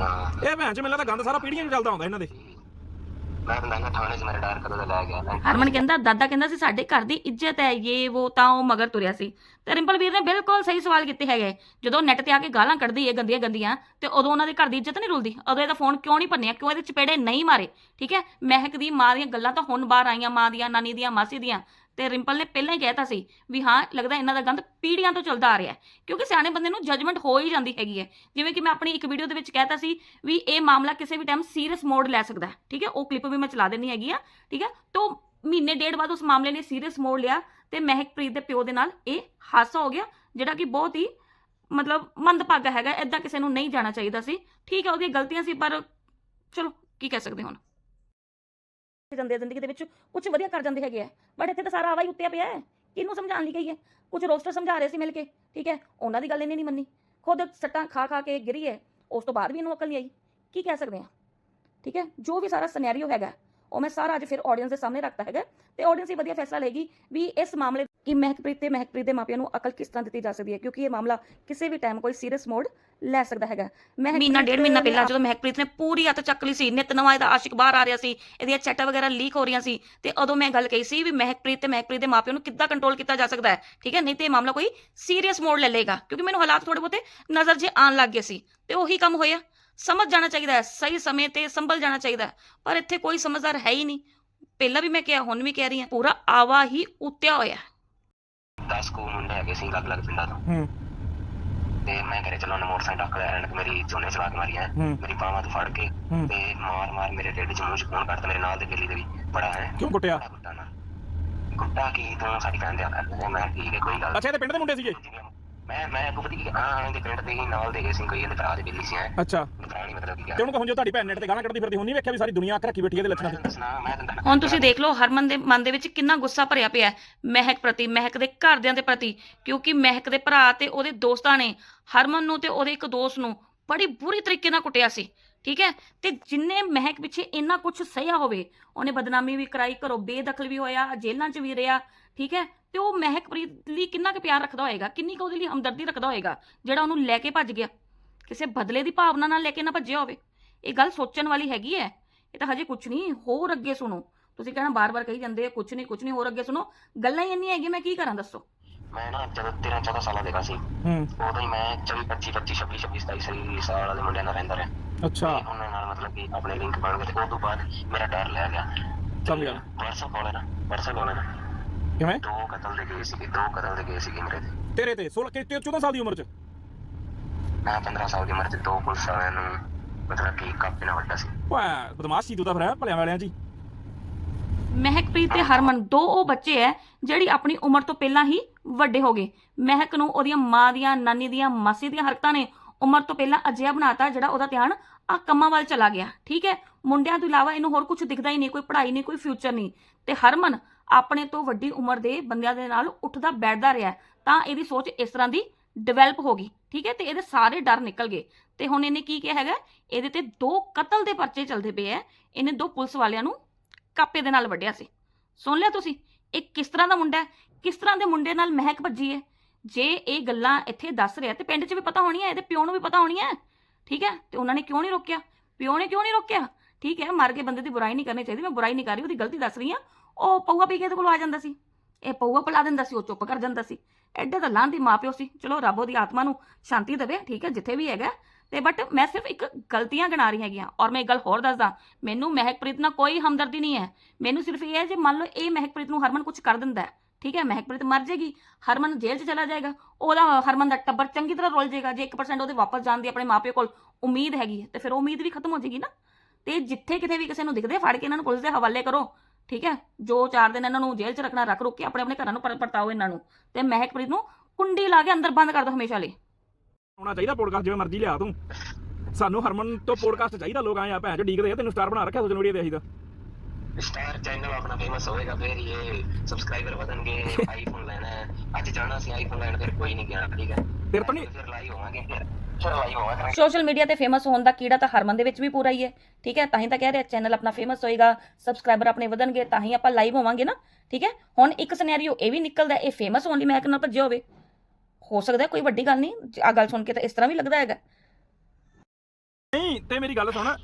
ਹਾਂ। ਇਹ ਭੈਣ ਚ ਮੈਨੂੰ ਲੱਗਦਾ ਗੰਦ ਸਾਰਾ ਪੀੜੀਆਂ 'ਚ ਚੱਲਦਾ ਹੁੰਦਾ ਇਹਨਾਂ ਦੇ। ਮੈਂ ਤਾਂ ਥਾਣੇ 'ਚ ਮੇਰੇ ਡਰ ਕਦੋਂ ਦਾ ਲੈ ਗਿਆ। ਮੈਂ ਹਰਮਨ ਕਹਿੰਦਾ, ਦਾਦਾ ਕਹਿੰਦਾ ਸੀ, ਸਾਡੇ ਘਰ ਦੀ ਇੱਜ਼ਤ ਹੈ ਇਹ, ਉਹ ਤਾਂ ਉਹ ਮਗਰ ਤੁਰਿਆ ਸੀ। ਤੇ ਰਿੰਪਲ ਵੀਰ ਨੇ ਬਿਲਕੁਲ ਸਹੀ ਸਵਾਲ ਕੀਤੇ ਹੈਗੇ। ਜਦੋਂ ਨੈਟ ਤੇ ਆ ਕੇ ਗਾਲਾਂ ਕੱਢਦੀ ਏ ਗੰਦੀਆਂ ਗੰਦੀਆਂ, ਤੇ ਉਦੋਂ ਉਹਨਾਂ ਦੇ ਘਰ ਦੀ ਇੱਜ਼ਤ ਨਹੀਂ ਰੁਲਦੀ। ਉਦੋਂ ਇਹਦਾ ਫੋਨ ਕਿਉਂ ਨਹੀਂ ਭੰਨਿਆ, ਕਿਉਂ ਇਹਦੇ ਚਪੇੜੇ ਨਹੀਂ ਮਾਰੇ? ਠੀਕ ਹੈ? ਮਹਿਕ ਦੀ ਮਾਂ ਦੀਆਂ ਗੱਲਾਂ ਤਾਂ ਹੁਣ ਬਾਹਰ ਆਈਆਂ, ਮਾਂ ਦੀਆਂ, ਨਾਨੀ ਦੀਆਂ, ਮਾਸੀ ਦੀਆਂ। ਤੇ ਰਿੰਪਲ ਨੇ ਪਹਿਲਾਂ ਹੀ ਕਹਿਤਾ ਸੀ ਵੀ ਹਾਂ, ਲੱਗਦਾ ਇਹਨਾਂ ਦਾ ਗੰਦ ਪੀੜ੍ਹੀਆਂ ਤੋਂ ਚੱਲਦਾ ਆ ਰਿਹਾ ਕਿਉਂਕਿ ਸਿਆਣੇ ਬੰਦੇ ਨੂੰ ਜਜਮੈਂਟ ਹੋ ਹੀ ਜਾਂਦੀ ਹੈਗੀ ਹੈ। ਜਿਵੇਂ ਕਿ ਮੈਂ ਆਪਣੀ ਇੱਕ ਵੀਡੀਓ ਦੇ ਵਿੱਚ ਕਹਿਤਾ ਸੀ ਵੀ ਇਹ ਮਾਮਲਾ ਕਿਸੇ ਵੀ ਟਾਈਮ ਸੀਰੀਅਸ ਮੋਡ ਲੈ ਸਕਦਾ ਠੀਕ ਹੈ? ਉਹ ਕਲਿੱਪ ਵੀ ਮੈਂ ਚਲਾ ਦੇਣੀ ਹੈਗੀ ਆ ਠੀਕ ਹੈ? ਤੋਂ ਮਹੀਨੇ ਡੇਢ ਬਾਅਦ ਉਸ ਮਾਮਲੇ ਨੇ ਸੀਰੀਅਸ ਮੋੜ ਲਿਆ ਤੇ ਮਹਿਕਪ੍ਰੀਤ ਦੇ ਪਿਓ ਦੇ ਨਾਲ ਇਹ ਹਾਦਸਾ ਹੋ ਗਿਆ, ਜਿਹੜਾ ਕਿ ਬਹੁਤ ਹੀ ਮਤਲਬ ਮੰਦਭਾਗਾ ਹੈਗਾ ਐਦਾਂ ਕਿਸੇ ਨੂੰ ਨਹੀਂ ਜਾਣਾ ਚਾਹੀਦਾ ਸੀ। ਠੀਕ ਹੈ, ਉਹਦੀਆਂ ਗਲਤੀਆਂ ਸੀ, ਪਰ ਚਲੋ, ਕੀ ਕਹਿ ਸਕਦੇ ਹੁਣ? ਜਾਂਦੇ ਜ਼ਿੰਦਗੀ ਦੇ ਵਿੱਚ ਕੁਝ ਵਧੀਆ ਕਰ ਜਾਂਦੇ ਹੈਗੇ ਆ। ਬਟ ਇੱਥੇ ਤਾਂ ਸਾਰਾ ਆਵਾ ਹੀ ਉੱਤੇ ਪਿਆ ਹੈ। ਕਿਹਨੂੰ ਸਮਝਾਉਣ ਲਈ ਗਈ ਹੈ? ਕੁਝ ਰੋਸਟਰ ਸਮਝਾ ਰਹੇ ਸੀ ਮਿਲ ਕੇ, ਠੀਕ ਹੈ? ਉਹਨਾਂ ਦੀ ਗੱਲ ਇਹਨੇ ਨਹੀਂ ਮੰਨੀ। ਖੁਦ ਸੱਟਾਂ ਖਾ ਖਾ ਕੇ ਗਿਰੀ ਹੈ। ਉਸ ਤੋਂ ਬਾਅਦ ਵੀ ਇਹਨੂੰ ਅਕਲ ਨਹੀਂ ਆਈ। ਕੀ ਕਹਿ ਸਕਦੇ ਆ ਠੀਕ ਹੈ? ਜੋ ਵੀ ਸਾਰਾ ਸਿਨੈਰੀਓ ਹੈਗਾ, ਉਹ ਮੈਂ ਸਾਰਾ ਅੱਜ ਫਿਰ ਆਡੀਅנס ਦੇ ਸਾਹਮਣੇ ਰੱਖਤਾ ਹੈਗਾ। ਤੇ ਆਡੀਅנס ਹੀ ਵਧੀਆ ਫੈਸਲਾ ਲਏਗੀ ਵੀ ਇਸ ਮਾਮਲੇ ਕਿ ਮਹਿਕਪ੍ਰੀਤ ਤੇ ਮਹਿਕਪ੍ਰੀਤ ਦੇ ਮਾਪਿਆਂ ਨੂੰ ਅਕਲ ਕਿਸ ਤਰ੍ਹਾਂ ਦਿੱਤੀ ਜਾ ਸਕਦੀ ਹੈ? ਕਿਉਂਕਿ ਇਹ ਮਾਮਲਾ ਕਿਸੇ ਵੀ ਟਾਈਮ ਕੋਈ ਸੀਰੀਅਸ ਮੋੜ ਲੈ ਸਕਦਾ ਹੈਗਾ। ਮਹੀਨਾ ਡੇਢ ਮਹੀਨਾ ਪਹਿਲਾਂ ਜਦੋਂ ਮਹਿਕਪ੍ਰੀਤ ਨੇ ਪੂਰੀ ਹੱਥ ਚੱਕ ਲਈ ਸੀ, ਨਿਤ ਨਵਾਂ ਆਸ਼ਿਕ ਬਾਹਰ ਆ ਰਿਹਾ ਸੀ, ਇਹਦੀਆਂ ਚੈਟਾਂ ਵਗੈਰਾ ਲੀਕ ਹੋ ਰਹੀਆਂ ਸੀ, ਤੇ ਉਦੋਂ ਮੈਂ ਗੱਲ ਕਹੀ ਸੀ ਵੀ ਮਹਿਕਪ੍ਰੀਤ ਤੇ ਮਹਿਕਪ੍ਰੀਤ ਦੇ ਮਾਪਿਆਂ ਨੂੰ ਕਿੱਦਾਂ ਕੰਟਰੋਲ ਕੀਤਾ ਜਾ ਸਕਦਾ ਹੈ, ਠੀਕ ਹੈ? ਨਹੀਂ ਤੇ ਇਹ ਮਾਮਲਾ ਕੋਈ ਸੀਰੀਅਸ ਮੋੜ ਲੈ ਲੇਗਾ ਕਿਉਂਕਿ ਮੈਨੂੰ ਹਾਲਾਤ ਥੋੜੇ ਬਹੁਤੇ ਨਜ਼ਰ ਜੇ ਆਣ ਲੱਗ ਗਏ ਸੀ, ਤੇ ਉਹੀ ਕੰਮ ਹੋਇਆ। ਸਮਝ ਜਾਣਾ ਚਾਹੀਦਾ ਹੈ, ਸਹੀ ਸਮੇਂ ਤੇ ਸੰਭਲ ਜਾਣਾ ਚਾਹੀਦਾ ਹੈ, ਪਰ ਇੱਥੇ ਕੋਈ ਸਮਝਦਾਰ ਹੈ ਹੀ ਨਹੀਂ। ਪਹਿਲਾਂ ਵੀ ਮੈਂ ਕਿਹਾ, ਹੁਣ ਵੀ ਕਹਿ ਰਹੀ ਹਾਂ, ਪੂਰਾ ਆਵਾ ਹੀ ਉੱਤਿਆ ਹੋਇਆ 10 ਕੋ ਮੁੰਡੇ ਹੈਗੇ ਸੀ ਅਲੱਗ ਅਲੱਗ ਪਿੰਡਾਂ ਤੋਂ। ਹੂੰ। ਤੇ ਮੈਂ ਘਰੇ ਚਲਾਉਣ ਮੋਟਰਸਾਈਕਲ ਟੱਕ ਲਿਆ ਨੇ ਮੇਰੀ ਚੋਨੇ ਚਲਾ ਕੇ ਮਾਰੀਆਂ ਹੂੰ। ਮੇਰੀ ਬਾਹਾਂ ਤੋਂ ਫੜ ਕੇ। ਤੇ ਮਾਰ ਮਾਰ ਮੇਰੇ ਢਿੱਡ 'ਚ ਮੂੰਹ 'ਚ ਖੂਨ ਕੱਢਤਾ ਮੇਰੇ ਨਾਲ ਦੇ ਗਲੀ ਦੇ ਵੀ ਬੜਾ ਹੈ। ਕਿਉਂ ਕੁੱਟਿਆ? ਕੁੱਟਾ ਨਾ। ਕੁੱਟਾ ਕੀ ਤੂੰ ਸਾਡੀ ਭੈਣ ਦੇ ਆ ਮੈਂ ਠੀਕ ਹੈ ਕੋਈ ਗੱਲ ਅੱਛਾ ਇਹਦੇ ਪਿੰਡ ਦੇ ਮੁੰਡੇ ਸੀਗੇ? ਮੈਂ ਮੈਂ ਕੋ ਪਤੀ ਹਾਂ ਇਹਦੇ ਪਿੰਡ ਦੇ ਹੀ ਨਾਲ ਦੇ ਗਏ ਸੀ ਕੋਈ ਇਹਦੇ ਭਰਾ ਦੇ ਬਿੱਲੀ ਸੀ ਐ ਅੱਛਾ। ਪੁਰਾਣੀ ਮਤਲਬ ਕੀ ਤੇ ਉਹਨੂੰ ਕਹੋ ਜੋ ਤੁਹਾਡੀ ਭੈਣ ਨੇਟ ਤੇ ਗਾਲਾਂ ਕੱਢਦੀ ਫਿਰਦੀ ਹੁਣ ਨਹੀਂ ਵੇਖਿਆ ਵੀ ਸਾਰੀ ਦੁਨੀਆ ਅੱਖ ਰੱਖੀ ਬੈਠੀ ਇਹਦੇ ਲੱਛਣਾਂ ਤੇ? ਦੱਸਣਾ ਮੈਂ ਤੈਨੂੰ ਹੁਣ ਤੁਸੀਂ ਦੇਖ ਲਓ ਹਰਮਨ ਦੇ ਮਨ ਦੇ ਵਿੱਚ ਕਿੰਨਾ ਗੁੱਸਾ ਭਰਿਆ ਪਿਆ ਹੈ ਮਹਿਕ ਪ੍ਰਤੀ ਮਹਿਕ ਦੇ ਘਰਦਿਆਂ ਦੇ ਪ੍ਰਤੀ ਕਿਉਂਕਿ ਮਹਿਕ ਦੇ ਭਰਾ ਤੇ ਉਹਦੇ ਦੋਸਤਾਂ ਨੇ ਹਰਮਨ ਨੂੰ ਤੇ ਉਹਦੇ ਇੱਕ ਦੋਸਤ ਨੂੰ ਬੜੀ ਬੁਰੀ ਤਰੀਕੇ ਨਾਲ ਕੁੱਟਿਆ ਸੀ। ਠੀਕ ਹੈ? ਤੇ ਜਿੰਨੇ ਮਹਿਕ ਪਿੱਛੇ ਇੰਨਾ ਕੁਝ ਸਹਿਆ ਹੋਵੇ ਉਹਨੇ ਬਦਨਾਮੀ ਵੀ ਕਰਾਈ ਘਰੋਂ ਬੇਦਖਲ ਵੀ ਹੋਇਆ ਜੇਲ੍ਹਾਂ 'ਚ ਵੀ ਰਿਹਾ ਠੀਕ ਹੈ? ਤੇ ਉਹ ਮਹਿਕਪ੍ਰੀਤ ਲਈ ਕਿੰਨਾ ਕੁ ਪਿਆਰ ਰੱਖਦਾ ਹੋਏਗਾ? ਕਿੰਨੀ ਕੁ ਉਹਦੇ ਲਈ ਹਮਦਰਦੀ ਰੱਖਦਾ ਹੋਏਗਾ ਜਿਹੜਾ ਉਹਨੂੰ ਲੈ ਕੇ ਭੱਜ ਗਿਆ? ਕਿਸੇ ਬਦਲੇ ਦੀ ਭਾਵਨਾ ਨਾਲ ਲੈ ਕੇ ਨਾ ਭੱਜਿਆ ਹੋਵੇ। ਇਹ ਗੱਲ ਸੋਚਣ ਵਾਲੀ ਹੈਗੀ ਹੈ। ਇਹ ਤਾਂ ਹਜੇ ਕੁਝ ਨਹੀਂ ਹੋਰ ਅੱਗੇ ਸੁਣੋ। ਤੁਸੀਂ ਕਹਿਣਾ ਬਾਰ-ਬਾਰ ਕਹੀ ਜਾਂਦੇ ਆ ਕੁਝ ਨਹੀਂ ਕੁਝ ਨਹੀਂ ਹੋਰ ਅੱਗੇ ਸੁਣੋ। ਗੱਲਾਂ ਹੀ ਇੰਨੀਆਂ ਹੈਗੀਆਂ ਮੈਂ ਕੀ ਕਰਾਂ ਦੱਸੋ? ਮੈਂ ਨਾ ਜਦੋਂ 13 14 ਸਾਲਾਂ ਦਾ ਸੀ ਹੂੰ। ਉਦੋਂ ਹੀ ਮੈਂ 24 25 25 26 26 27 ਸਾਲ ਵਾਲੇ ਮੁੰਡਿਆਂ ਨਾਲ ਰਹਿੰਦਾ ਰਿਹਾ। ਅੱਛਾ। ਉਹਨਾਂ ਨਾਲ ਮਤਲਬ ਕਿ ਆਪਣੇ ਲਿੰਕ ਬਣ ਗਏ ਤੇ ਉਸ ਤੋਂ ਬਾਅਦ ਮੇਰਾ ਡਰ ਲੈ ਗਿਆ। ਸਮਝ ਗਿਆ WhatsApp ਵਾਲੇ ਨਾ WhatsApp ਵਾਲੇ ਨਾ। ਕਿਵੇਂ? ਦੋ ਕਤਲ ਦੇ ਗਏ ਸੀਗੇ ਦੋ ਕਤਲ ਦੇ ਗਏ ਸੀਗੇ ਮੇਰੇ ਤੇ। ਤੇਰੇ ਤੇ? 16 ਕਿ 14 ਸਾਲ ਦੀ ਉਮਰ ਚ? ਮੈਂ 15 ਸਾਲ ਦੀ ਉਮਰ 'ਚ ਦੋ ਪੁਲਿਸ ਵਾਲਿਆਂ ਨੂੰ ਮਤਲਬ ਕਿ ਕਾਪੇ ਨਾਲ ਵੱਡਾ ਸੀ। ਵਾਹ ਬਦਮਾਸ਼ ਸੀ ਤੂੰ ਤਾਂ ਫਿਰ ਭਲਿਆਂ ਵਾਲਿਆਂ ਜੀ ਮਹਿਕਪ੍ਰੀਤ ਤੇ ਹਰਮਨ ਦੋ ਉਹ ਬੱਚੇ ਐ ਜਿਹੜੀ ਆਪਣੀ ਉਮਰ ਤੋਂ ਪਹਿਲਾਂ ਹੀ ਵੱਡੇ ਹੋ ਗਏ। ਮਹਿਕ ਨੂੰ ਉਹਦੀਆਂ ਮਾਂ ਦੀਆਂ ਨਾਨੀ ਦੀਆਂ ਮਾਸੀ ਦੀਆਂ ਹਰਕਤਾਂ ਨੇ ਉਮਰ ਤੋਂ ਪਹਿਲਾਂ ਅਜਿਹਾ ਬਣਾਤਾ ਜਿਹੜਾ ਉਹਦਾ ਧਿਆਨ ਆ ਕੰਮਾਂ ਵੱਲ ਚਲਾ ਗਿਆ, ਠੀਕ ਹੈ? ਮੁੰਡਿਆਂ ਤੋਂ ਇਲਾਵਾ ਇਹਨੂੰ ਹੋਰ ਕੁਝ ਦਿਖਦਾ ਹੀ ਨਹੀਂ, ਕੋਈ ਪੜ੍ਹਾਈ ਨਹੀਂ, ਕੋਈ ਫਿਊਚਰ ਨਹੀਂ। ਤੇ ਹਰਮਨ ਆਪਣੇ ਤੋਂ ਵੱਡੀ ਉਮਰ ਦੇ ਬੰਦਿਆਂ ਦੇ ਨਾਲ ਉੱਠਦਾ ਬੈਠਦਾ ਰਿਹਾ, ਤਾਂ ਇਹਦੀ ਸੋਚ ਇਸ ਤਰ੍ਹਾਂ ਦੀ ਡਿਵੈਲਪ ਹੋ ਗਈ, ਠੀਕ ਹੈ? ਤੇ ਇਹਦੇ ਸਾਰੇ ਡਰ ਨਿਕਲ ਗਏ। ਤੇ ਹੁਣ ਇਹਨੇ ਕੀ ਕਿਹਾ ਹੈਗਾ? ਇਹਦੇ ਤੇ ਦੋ ਕਤਲ ਦੇ ਪਰਚੇ ਚੱਲਦੇ ਪਏ ਐ ਇਹਨੇ ਦੋ ਪੁਲਿਸ ਵਾਲਿਆਂ ਨੂੰ ਕਾਪੇ ਦੇ ਨਾਲ ਵੱਢਿਆ ਸੀ। ਸੁਣ ਲਿਆ ਤੁਸੀਂ, ਇਹ ਕਿਸ ਤਰ੍ਹਾਂ ਦਾ ਮੁੰਡਾ ਹੈ? ਕਿਸ ਤਰ੍ਹਾਂ ਦੇ ਮੁੰਡੇ ਨਾਲ ਮਹਿਕ ਭੱਜੀ ਹੈ? ਜੇ ਇਹ ਗੱਲਾਂ ਇੱਥੇ ਦੱਸ ਰਿਹਾ, ਤੇ ਪਿੰਡ 'ਚ ਵੀ ਪਤਾ ਹੋਣੀ ਹੈ ਇਹਦੇ ਪਿਓ ਨੂੰ ਵੀ ਪਤਾ ਹੋਣੀ ਹੈ ਠੀਕ ਹੈ ਤੇ ਉਹਨਾਂ ਨੇ ਕਿਉਂ ਨਹੀਂ ਰੋਕਿਆ? ਪਿਓ ਨੇ ਕਿਉਂ ਨਹੀਂ ਰੋਕਿਆ? ਠੀਕ ਹੈ ਮਰ ਕੇ ਬੰਦੇ ਦੀ ਬੁਰਾਈ ਨਹੀਂ ਕਰਨੀ ਚਾਹੀਦੀ, ਮੈਂ ਬੁਰਾਈ ਨਹੀਂ ਕਰ ਰਹੀ, ਉਹਦੀ ਗਲਤੀ ਦੱਸ ਰਹੀ ਹਾਂ ਉਹ ਪਊਆ ਪੀ ਕੇ ਇਹਦੇ ਕੋਲ ਆ ਜਾਂਦਾ ਸੀ। ਇਹ ਪਊਆ ਪਿਲਾ ਦਿੰਦਾ ਸੀ, ਉਹ ਚੁੱਪ ਕਰ ਜਾਂਦਾ ਸੀ। ਐਡੇ ਤਾਂ ਲਾਂ ਦੀ ਮਾਪਿਓ ਸੀ। ਚਲੋ, ਰੱਬ ਉਹਦੀ ਆਤਮਾ ਨੂੰ ਸ਼ਾਂਤੀ ਦੇਵੇ, ਠੀਕ ਹੈ ਜਿੱਥੇ ਵੀ ਹੈਗਾ। ਤੇ ਬਟ ਮੈਂ ਸਿਰਫ ਇੱਕ ਗਲਤੀਆਂ ਗਿਣਾ ਰਹੀ ਹੈਗੀਆਂ। ਔਰ ਮੈਂ ਇੱਕ ਗੱਲ ਹੋਰ ਦੱਸਦਾ, ਮੈਨੂੰ ਮਹਿਕਪ੍ਰੀਤ ਨਾਲ ਕੋਈ ਹਮਦਰਦੀ ਨਹੀਂ ਹੈ। ਮੈਨੂੰ ਸਿਰਫ ਇਹ ਹੈ, ਜੇ ਮੰਨ ਲਓ ਇਹ ਮਹਿਕਪ੍ਰੀਤ ਨੂੰ ਹਰਮਨ ਕੁਝ ਕਰ ਦਿੰਦਾ ਹੈ ਠੀਕ ਹੈ ਮਹਿਕਪ੍ਰੀਤ ਮਰ ਜਾਏਗੀ ਹਰਮਨ ਜੇਲ੍ਹ 'ਚ ਚਲਾ ਜਾਏਗਾ। ਉਹਦਾ, ਹਰਮਨ ਦਾ ਟੱਬਰ ਚੰਗੀ ਤਰ੍ਹਾਂ ਰੁੱਲ ਜਾਏਗਾ। ਜੇ 1% ਉਹਦੇ ਵਾਪਸ ਜਾਣ ਦੀ ਆਪਣੇ ਮਾਪਿਓ ਕੋਲ ਉਮੀਦ ਹੈਗੀ ਤੇ ਫਿਰ ਉਹ ਉਮੀਦ ਵੀ ਖਤਮ ਹੋ ਜਾਏਗੀ ਨਾ। ਤੇ ਜਿੱਥੇ ਕਿਤੇ ਵੀ ਕਿਸੇ ਨੂੰ ਦਿਖਦੇ, ਫੜ ਕੇ ਇਹਨਾਂ ਨੂੰ ਪੁਲਿਸ ਦੇ ਹਵਾਲੇ ਕਰੋ। ਠੀਕ ਹੈ, ਜੋ ਚਾਰ ਦਿਨ ਇਹਨਾਂ ਨੂੰ ਜੇਲ੍ਹ 'ਚ ਰੱਖਣਾ ਰੱਖ ਰੁੱਕ ਕੇ ਆਪਣੇ ਆਪਣੇ ਘਰਾਂ ਨੂੰ ਪਰਤਾਓ ਇਹਨਾਂ ਨੂੰ। ਤੇ ਮਹਿਕਪ੍ਰੀਤ ਨੂੰ ਕੁੰਡੀ ਲਾ ਕੇ ਅੰਦਰ ਬੰਦ ਕਰ ਦੋ ਹਮੇਸ਼ਾ ਲਈ। ਆਉਣਾ ਚਾਹੀਦਾ ਪੋਡਕਾਸਟ ਜਿਵੇਂ ਮਰਜ਼ੀ ਲਿਆ ਤੂੰ। ਸਾਨੂੰ ਹਰਮਨ ਤੋਂ ਪੋਡਕਾਸਟ ਚਾਹੀਦਾ, ਲੋਕ ਆਏ ਆ, ਭੈਣ ਚ ਡੀਕਦੇ ਆ, ਤੈਨੂੰ ਸਟਾਰ ਬਣਾ ਰੱਖਿਆ ਸੋਸ਼ਲ ਮੀਡੀਆ ਤੇ ਅਸੀਂ ਤਾਂ। ਸਟਾਰ ਚੈਨਲ ਆਪਣਾ ਫੇਮਸ ਹੋਏਗਾ ਫਿਰ ਇਹ ਸਬਸਕ੍ਰਾਈਬਰ ਵਧਣਗੇ *laughs* ਆਈਫੋਨ ਲੈਣਾ ਹੈ। ਅੱਜ ਜਾਣਾ ਸੀ ਆਈਫੋਨ ਲੈਣ ਫਿਰ ਕੋਈ ਨਹੀਂ ਗਿਆ ਠੀਕ ਹੈ। ਫਿਰ ਤਾਂ ਨਹੀਂ ਫਿਰ ਲਾਈਵ ਹੋਵਾਂਗੇ ਫਿਰ ਫਿਰ ਲਾਈਵ ਹੋਵਾਂਗੇ। ਸੋਸ਼ਲ ਮੀਡੀਆ ਤੇ ਫੇਮਸ ਹੋਣ ਦਾ ਕੀੜਾ ਤਾਂ ਹਰਮਨ ਦੇ ਵਿੱਚ ਵੀ ਪੂਰਾ ਹੀ ਹੈ ਠੀਕ ਹੈ? ਤਾਂ ਹੀ ਤਾਂ ਕਹਿ ਰਿਹਾ ਚੈਨਲ ਆਪਣਾ ਫੇਮਸ ਹੋਏਗਾ ਸਬਸਕ੍ਰਾਈਬਰ ਆਪਣੇ ਵਧਣਗੇ ਤਾਂ ਹੀ ਆਪਾਂ ਲਾਈਵ ਹੋਵਾਂਗੇ ਨਾ ਠੀਕ ਹੈ? ਹੁਣ ਇੱਕ ਸਿਨੈਰੀਓ ਇਹ ਵੀ ਨਿਕਲਦਾ ਇਹ ਫੇਮਸ ਹੋਣ ਲਈ ਮਹਿਕ ਨਾਲ ਭੱਜਿਆ ਹੋਵੇ। ਹੋ ਸਕਦਾ ਹੈ ਕੋਈ ਵੱਡੀ ਗੱਲ ਨਹੀਂ ਆ ਗੱਲ ਸੁਣ ਕੇ ਤਾਂ ਇਸ ਤਰ੍ਹਾਂ ਵੀ ਲੱਗਦਾ ਹੈਗਾ। ਨਹੀਂ ਤੇ ਮੇਰੀ ਗੱਲ ਸੁਣ ਹੂੰ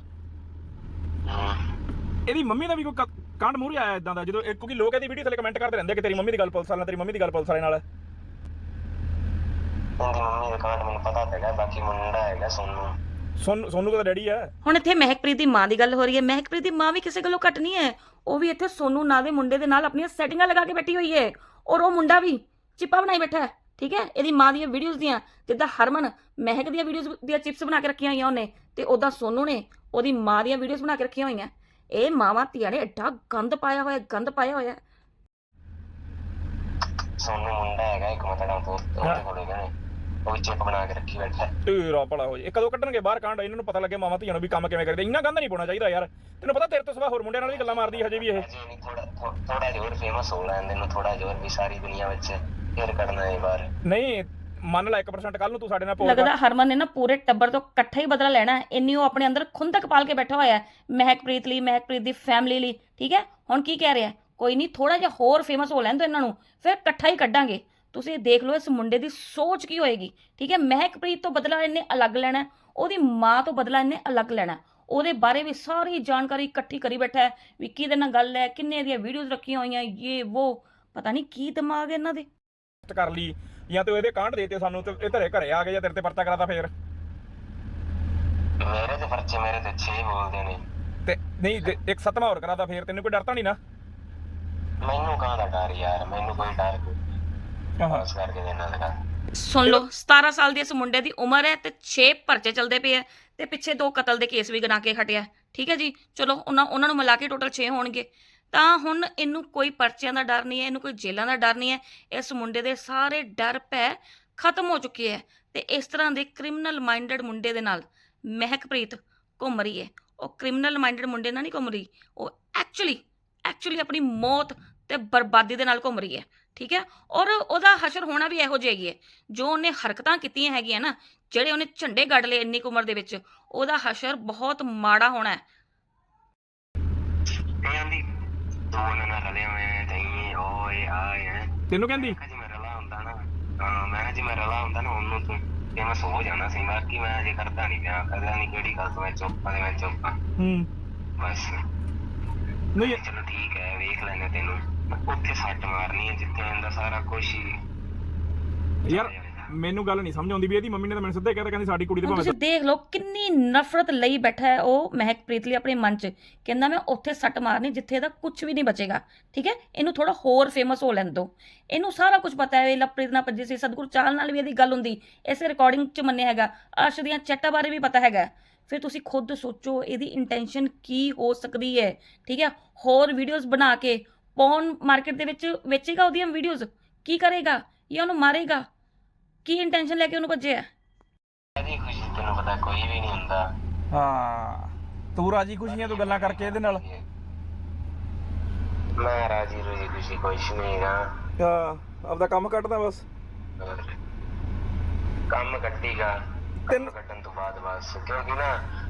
ਇਹਦੀ ਮੰਮੀ ਦਾ ਵੀ ਕੋਈ ਕ- ਕਾਂਡ ਮੂਹਰੇ ਆਇਆ ਇਦਾਂ ਦਾ ਜਦੋਂ ਇਹ- ਕਿਉਂਕਿ ਲੋਕ ਇਹਦੀ ਵੀਡੀਓ ਥੱਲੇ ਕਮੈਂਟ ਕਰਦੇ ਰਹਿੰਦੇ ਕਿ ਤੇਰੀ ਮੰਮੀ ਦੀ ਗੱਲ ਪੁਲਿਸ ਵਾਲੇ ਨਾਲ ਤੇਰੀ ਮੰਮੀ ਦੀ ਗੱਲ ਪੁਲਿਸ ਵਾਲੇ ਨਾਲ। ਉਹਦੀ ਮੰਮੀ ਦਾ ਮੈਨੂੰ ਪਤਾ ਹੈਗਾ ਬਾਕੀ ਮੁੰਡਾ ਹੈਗਾ ਸੋਨੂੰ। ਸੋਨ ਸੋਨੂ ਦਾ ਡੈਡੀ ਆ। ਹੁਣ ਇੱਥੇ ਮਹਿਕਪ੍ਰੀਤ ਦੀ ਮਾਂ ਦੀ ਗੱਲ ਹੋ ਰਹੀ ਹੈ। ਮਹਿਕਪ੍ਰੀਤ ਦੀ ਮਾਂ ਵੀ ਕਿਸੇ ਗੱਲੋਂ ਘੱਟ ਨਹੀਂ ਹੈ। ਉਹ ਵੀ ਇੱਥੇ ਸੋਨੂ ਨਾਂ ਦੇ ਮੁੰਡੇ ਦੇ ਨਾਲ ਆਪਣੀਆਂ ਸੈਟਿੰਗਾਂ ਲਗਾ ਕੇ ਬੈਠੀ ਹੋਈ ਹੈ। ਔਰ ਉਹ ਮੁੰਡਾ ਵੀ ਚਿੱਪਾ ਬਣਾਈ ਬੈਠਾ ਹੈ ਠੀਕ ਹੈ? ਇਹਦੀ ਮਾਂ ਦੀਆਂ ਵੀਡੀਓਜ਼ ਦੀਆਂ ਜਿੱਦਾਂ ਹਰਮਨ ਮਹਿਕ ਦੀਆਂ ਵੀਡੀਓਜ਼ ਦੀਆਂ ਚਿਪਸ ਬਣਾ ਕੇ ਰੱਖੀਆਂ ਹੋਈਆਂ ਉਹਨੇ ਤੇ ਉਹਦਾ ਸੋਨੂ ਨੇ ਉਹਦੀ ਮਾਂ ਦੀਆਂ ਵੀਡੀਓਜ਼ ਬਣਾ ਕੇ ਰੱਖੀਆਂ ਹੋਈਆਂ। ਇਹ ਮਾਵਾਂ ਧੀਆਂ ਨੇ ਐਡਾ ਗੰਦ ਪਾਇਆ ਹੋਇਆ ਗੰਦ ਪਾਇਆ ਹੋਇਆ। ਸੋਨੂੰ ਮੁੰਡਾ ਹੈਗਾ ਇੱਕ ਮਤੜਾ ਤੋਂ ਉਹਦੇ ਕੋਲ ਹੈਗਾ ਨੇ। ਉਹ ਚਿਪ ਬਣਾ ਕੇ ਰੱਖੀ ਬੈਠਾ ਤੇਰਾ ਭਲਾ ਹੋ ਜੇ। ਇਹ ਕਦੋਂ ਕੱਢਣਗੇ ਬਾਹਰ ਕਾਂਡ ਇਹਨਾਂ ਨੂੰ ਪਤਾ ਲੱਗੇ ਮਾਵਾਂ ਧੀਆਂ ਨੂੰ ਵੀ ਕੰਮ ਕਿਵੇਂ ਕਰਦੇ। ਇੰਨਾ ਗੰਦ ਨਹੀਂ ਪਾਉਣਾ ਚਾਹੀਦਾ ਯਾਰ। ਤੈਨੂੰ ਪਤਾ ਤੇਰੇ ਤੋਂ ਸਿਵਾ ਹੋਰ ਮੁੰਡਿਆਂ ਨਾਲ ਵੀ ਗੱਲਾਂ ਮਾਰਦੀ ਹੈ ਹਜੇ ਵੀ ਇਹ। ਥੋੜਾ ਥੋੜਾ ਜਿਹਾ ਹੋਰ ਫੇਮਸ ਹੋ ਲੈਂਦੇ ਨੂੰ ਥੋੜਾ ਜਿਹਾ ਹੋਰ ਵੀ ਸਾਰੀ ਦੁਨੀਆ ਵਿੱਚ ਫਿਰ ਕੱਢਣਾ ਹੈ ਬਾਹਰ ਨਹੀਂ ਮੰਨ ਲੈ 1% ਕੱਲ ਨੂੰ ਤੂੰ ਸਾਡੇ ਨਾਲ ਪੋਲ ਲੱਗਦਾ ਹਰਮਨ ਨੇ ਨਾ ਪੂਰੇ ਟੱਬਰ ਤੋਂ ਇਕੱਠਾ ਹੀ ਬਦਲਾ ਲੈਣਾ ਹੈ। ਇੰਨੀ ਉਹ ਆਪਣੇ ਅੰਦਰ ਖੁੰਦਕ ਪਾਲ ਕੇ ਬੈਠਾ ਹੋਇਆ ਹੈ। ਮਹਿਕਪ੍ਰੀਤ ਲਈ ਮਹਿਕਪ੍ਰੀਤ ਦੀ ਫੈਮਿਲੀ ਲਈ ਠੀਕ ਹੈ? ਹੁਣ ਕੀ ਕਹਿ ਰਿਹਾ ਹੈ? ਕੋਈ ਨਹੀਂ ਥੋੜਾ ਜਿਹਾ ਹੋਰ ਫੇਮਸ ਹੋ ਲੈਣ ਦਿਓ ਇਹਨਾਂ ਨੂੰ ਫਿਰ ਇਕੱਠਾ ਹੀ ਕੱਢਾਂਗੇ। ਤੁਸੀਂ ਦੇਖ ਲਓ ਇਸ ਮੁੰਡੇ ਦੀ ਸੋਚ ਕੀ ਹੋਏਗੀ? ਠੀਕ ਹੈ? ਮਹਿਕਪ੍ਰੀਤ ਤੋਂ ਬਦਲਾ ਇਹਨੇ ਅਲੱਗ ਲੈਣਾ ਹੈ, ਉਹਦੀ ਮਾਂ ਤੋਂ ਬਦਲਾ ਇਹਨੇ ਅਲੱਗ ਲੈਣਾ ਹੈ। ਉਹਦੇ ਬਾਰੇ ਵੀ ਸਾਰੀ ਜਾਣਕਾਰੀ ਇਕੱਠੀ ਕਰੀ ਬੈਠਾ ਹੈ। ਵੀ ਕਿਹਦੇ ਨਾਲ ਗੱਲ ਹੈ ਕਿੰਨੇ ਦੀਆਂ ਵੀਡੀਓਜ਼ ਰੱਖੀਆਂ ਹੋਈਆਂ ਇਹ ਉਹ ਪਤਾ ਨਹੀਂ ਕੀ ਦਿਮਾਗ ਹੈ ਇਹਨਾਂ ਦੇ। ਕਰ ਲਈ। ਜਾਂ ਤੂੰ ਇਹਦੇ ਕਾਂਡ ਦੇਤੇ ਸਾਨੂੰ ਤੇ ਇਹ ਧਰੇ ਘਰੇ ਆ ਗਏ ਜਾਂ ਤੇਰੇ ਤੇ ਪਰਚਾ ਕਰਾਤਾ ਫੇਰ? ਮੇਰੇ ਤੇ ਪਰਚੇ ਮੇਰੇ ਤੇ 6 ਬੋਲਦੇ ਨੇ। ਤੇ ਨਹੀਂ ਇੱਕ ਸੱਤਵਾਂ ਹੋਰ ਕਰਾਤਾ ਫੇਰ ਤੈਨੂੰ ਕੋਈ ਡਰ ਤਾਂ ਨਹੀਂ ਨਾ? ਮੈਨੂੰ ਕਾਹ ਦਾ ਡਰ ਯਾਰ ਮੈਨੂੰ ਕੋਈ ਡਰ ਕੋਈ ਆਹਾਂ। ਬਸ ਕਰਕੇ ਦੇਣਾ ਲਗਾ ਸੁਣ ਲਓ 17 ਸਾਲ ਦੀ ਇਸ ਮੁੰਡੇ ਦੀ ਉਮਰ ਹੈ ਤੇ 6 ਪਰਚੇ ਚੱਲਦੇ ਪਏ ਆ ਤੇ ਪਿੱਛੇ ਦੋ ਕਤਲ ਦੇ ਕੇਸ ਵੀ ਗਣਾ ਕੇ ਹਟਿਆ। ਠੀਕ ਹੈ ਜੀ? ਚਲੋ ਉਹਨਾਂ ਉਹਨਾਂ ਨੂੰ ਮਿਲਾ ਕੇ ਟੋਟਲ 6 ਹੋਣਗੇ। ਤਾਂ ਹੁਣ ਇਹਨੂੰ ਕੋਈ ਪਰਚਿਆਂ ਦਾ ਡਰ ਨਹੀਂ ਹੈ, ਇਹਨੂੰ ਕੋਈ ਜੇਲ੍ਹਾਂ ਦਾ ਡਰ ਨਹੀਂ ਹੈ, ਇਸ ਮੁੰਡੇ ਦੇ ਸਾਰੇ ਡਰ ਭੈ ਖਤਮ ਹੋ ਚੁੱਕੇ ਹੈ ਤੇ ਇਸ ਤਰ੍ਹਾਂ ਦੇ ਕ੍ਰਿਮੀਨਲ ਮਾਈਂਡਡ ਮੁੰਡੇ ਦੇ ਨਾਲ ਮਹਿਕਪ੍ਰੀਤ ਘੁੰਮ ਰਹੀ ਹੈ। ਉਹ ਕ੍ਰਿਮੀਨਲ ਮਾਈਂਡਡ ਮੁੰਡੇ ਨਾਲ ਨਹੀਂ ਘੁੰਮ ਰਹੀ, ਉਹ ਐਕਚੁਅਲੀ ਐਕਚੁਅਲੀ ਆਪਣੀ ਮੌਤ ਤੇ ਬਰਬਾਦੀ ਦੇ ਨਾਲ ਘੁੰਮ ਰਹੀ ਹੈ, ਠੀਕ ਹੈ? ਔਰ ਉਹਦਾ ਹਸ਼ਰ ਹੋਣਾ ਵੀ ਇਹੋ ਜਿਹਾ ਹੀ ਹੈ, ਜੋ ਉਹਨੇ ਹਰਕਤਾਂ ਕੀਤੀਆਂ ਹੈਗੀਆਂ ਨਾ, ਜਿਹੜੇ ਉਹਨੇ ਝੰਡੇ ਗੱਡ ਲਏ ਇੰਨੀ ਕੁ ਉਮਰ ਦੇ ਵਿੱਚ, ਉਹਦਾ ਹਸ਼ਰ ਬਹੁਤ ਮਾੜਾ ਹੋਣਾ ਹੈ। ਦੀ ਉਹਨਾਂ ਨਾਲ ਤੈਨੂੰ ਕਹਿੰਦੀ ਮੈਂ ਕਿਹਾ ਜੇ ਮੈਂ ਰਲਾ ਹੁੰਦਾ ਨਾ ਹਾਂ ਮੈਂ ਕਿਹਾ ਜੇ ਮੈਂ ਰਲਾ ਹੁੰਦਾ ਨਾ ਉਹਨੂੰ ਤੂੰ ਫੇਮਸ ਹੋ ਜਾਣਾ ਸੀ ਬਾਕੀ ਮੈਂ ਅਜੇ ਕਰਦਾ ਨਹੀਂ ਪਿਆ ਕਰਦਾ ਨਹੀਂ ਕਿਹੜੀ ਗੱਲ ਤੋਂ ਮੈਂ ਚੁੱਪ ਮੈਂ ਹੂੰ ਬਸ ਨਹੀਂ ਚਲੋ ਠੀਕ ਹੈ ਵੇਖ ਲੈਣੇ ਤੈਨੂੰ ਉੱਥੇ ਸੱਟ ਮਾਰਨੀ ਹੈ ਜਿੱਥੇ ਇਹਦਾ ਸਾਰਾ ਕੁਝ ਹੀ ਯਾਰ ਮੈਨੂੰ ਗੱਲ ਨਹੀਂ ਸਮਝ ਆਉਂਦੀ ਵੀ ਇਹਦੀ ਮੰਮੀ ਨੇ ਤਾਂ ਮੈਨੂੰ ਸਿੱਧਾ ਹੀ ਕਹਿਤਾ ਕਹਿੰਦੀ ਸਾਡੀ ਕੁੜੀ ਦੇ ਹੁਣ ਭਾਵੇਂ ਤੁਸੀਂ ਦੇਖ ਲਓ ਕਿੰਨੀ ਨਫ਼ਰਤ ਲਈ ਬੈਠਾ ਹੈ ਉਹ ਮਹਿਕਪ੍ਰੀਤ ਲਈ ਆਪਣੇ ਮਨ 'ਚ। ਕਹਿੰਦਾ ਮੈਂ ਉੱਥੇ ਸੱਟ ਮਾਰਨੀ ਜਿੱਥੇ ਇਹਦਾ ਕੁਝ ਵੀ ਨਹੀਂ ਬਚੇਗਾ ਠੀਕ ਹੈ? ਇਹਨੂੰ ਥੋੜਾ ਹੋਰ ਫੇਮਸ ਹੋ ਲੈਣ ਦਿਓ ਇਹਨੂੰ ਸਾਰਾ ਕੁਝ ਪਤਾ ਹੈ ਇਹ ਲਵਪ੍ਰੀਤ ਨਾਲ ਭੱਜੀ ਸੀ ਸਤਗੁਰ ਚਾਲ ਨਾਲ ਵੀ ਇਹਦੀ ਗੱਲ ਹੁੰਦੀ। ਇਸੇ ਰਿਕਾਰਡਿੰਗ 'ਚ ਮੰਨਿਆ ਹੈਗਾ। ਅਰਸ਼ ਦੀਆਂ ਚੈਟਾਂ ਬਾਰੇ ਵੀ ਪਤਾ ਹੈਗਾ। ਫਿਰ ਤੁਸੀਂ ਖੁਦ ਸੋਚੋ ਇਹਦੀ ਇੰਟੈਂਸ਼ਨ ਕੀ ਹੋ ਸਕਦੀ ਹੈ ਠੀਕ ਹੈ? ਹੋਰ ਵੀਡੀਓਜ਼ ਬਣਾ ਕੇ ਪੌਨ ਮਾਰਕੀਟ ਦੇ ਵਿੱਚ ਵੇਚੇਗਾ ਉਹਦੀਆਂ ਵੀਡੀਓਜ਼ ਕੀ ਕਰੇਗਾ? ਜਾਂ ਉਹਨੂੰ ਮਾਰੇਗਾ? ਕੀ ਇੰਟੈਂਸ਼ਨ ਲੈ ਕੇ ਉਹਨੂੰ ਭੱਜਿਆ? ਇਹਦੀ ਖੁਸ਼ੀ ਤੈਨੂੰ ਪਤਾ ਕੋਈ ਵੀ ਨਹੀਂ ਹੁੰਦਾ। ਹਾਂ ਤੂੰ ਰਾਜੀ ਖੁਸ਼ੀਆਂ ਤੂੰ ਗੱਲਾਂ ਕਰਕੇ ਇਹਦੇ ਨਾਲ? ਮੈਂ ਰਾਜੀ ਰੋਜੀ ਖੁਸ਼ੀ ਕੁਛ ਨਹੀਂ ਗਾ ਹਾਂ ਆਪਦਾ ਕੰਮ ਕੱਢਦਾ ਬਸ। ਕੰਮ ਕੱਟੀਗਾ ਕੰਮ ਤੈਨੂੰ- ਕੱਟਣ ਤੋਂ ਬਾਅਦ ਬਸ ਕਿਉਂਕਿ ਨਾ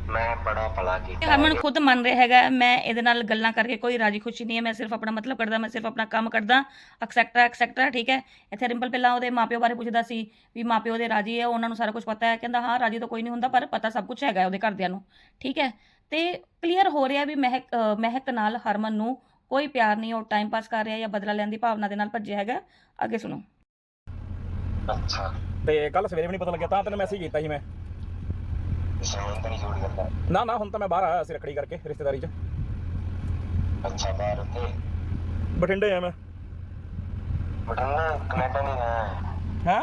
ਮੈਂ ਬੜਾ ਭਲਾ ਕੀਤਾ। ਹਰਮਨ ਖੁਦ ਮੰਨ ਰਿਹਾ ਹੈਗਾ ਮੈਂ ਇਹਦੇ ਨਾਲ ਗੱਲਾਂ ਕਰਕੇ ਕੋਈ ਰਾਜੀ ਖੁਸ਼ੀ ਨਹੀਂ ਹੈ ਮੈਂ ਸਿਰਫ ਆਪਣਾ ਮਤਲਬ ਕਰਦਾ ਮੈਂ ਸਿਰਫ ਆਪਣਾ ਕੰਮ ਕਰਦਾ ਐਕਸੈਕਟਰਾ ਐਕਸੈਕਟਰਾ ਠੀਕ ਹੈ? ਇੱਥੇ ਰਿੰਪਲ ਪਹਿਲਾਂ ਉਹਦੇ ਮਾਪਿਓ ਬਾਰੇ ਪੁੱਛਦਾ ਸੀ ਵੀ ਮਾਪਿਓ ਦੇ ਰਾਜੀ ਹੈ ਉਹਨਾਂ ਨੂੰ ਸਾਰਾ ਕੁਝ ਪਤਾ ਹੈ ਕਹਿੰਦਾ ਹਾਂ ਰਾਜੀ ਤਾਂ ਕੋਈ ਨਹੀਂ ਹੁੰਦਾ ਪਰ ਪਤਾ ਸਭ ਕੁਝ ਹੈਗਾ ਉਹਦੇ ਘਰਦਿਆਂ ਨੂੰ ਠੀਕ ਹੈ? ਤੇ ਕਲੀਅਰ ਹੋ ਰਿਹਾ ਵੀ ਮਹਿਕ ਮਹਿਕ ਨਾਲ ਹਰਮਨ ਨੂੰ ਕੋਈ ਪਿਆਰ ਨਹੀਂ ਉਹ ਟਾਈਮ ਪਾਸ ਕਰ ਰਿਹਾ ਜਾਂ ਬਦਲਾ ਲੈਣ ਦੀ ਭਾਵਨਾ ਦੇ ਨਾਲ ਭੱਜਿਆ ਹੈਗਾ ਅੱਗੇ ਸੁਣੋ। ਅੱਛਾ। ਤੇ ਕੱਲ ਸਵੇਰੇ ਵੀ ਨਹੀਂ ਪਤਾ ਲੱਗਿਆ ਤਾਂ ਤੈਨੂੰ ਮੈਸੇਜ ਕੀਤਾ ਸੀ ਮੈਂ। ਤਾਂ ਨਹੀਂ ਕਰਦਾ ਨਾ ਨਾ ਹੁਣ ਤਾਂ ਮੈਂ ਬਾਹਰ ਆਇਆ ਸੀ ਰੱਖੜੀ ਕਰਕੇ ਰਿਸ਼ਤੇਦਾਰੀ 'ਚ। ਅੱਛਾ ਬਾਹਰ ਉੱਤੇ ਬਠਿੰਡੇ ਆ ਮੈਂ। ਬਟਨਾ ਕੈਨੇਡਾ ਨਹੀਂ ਗਿਆ ਹੈਂ?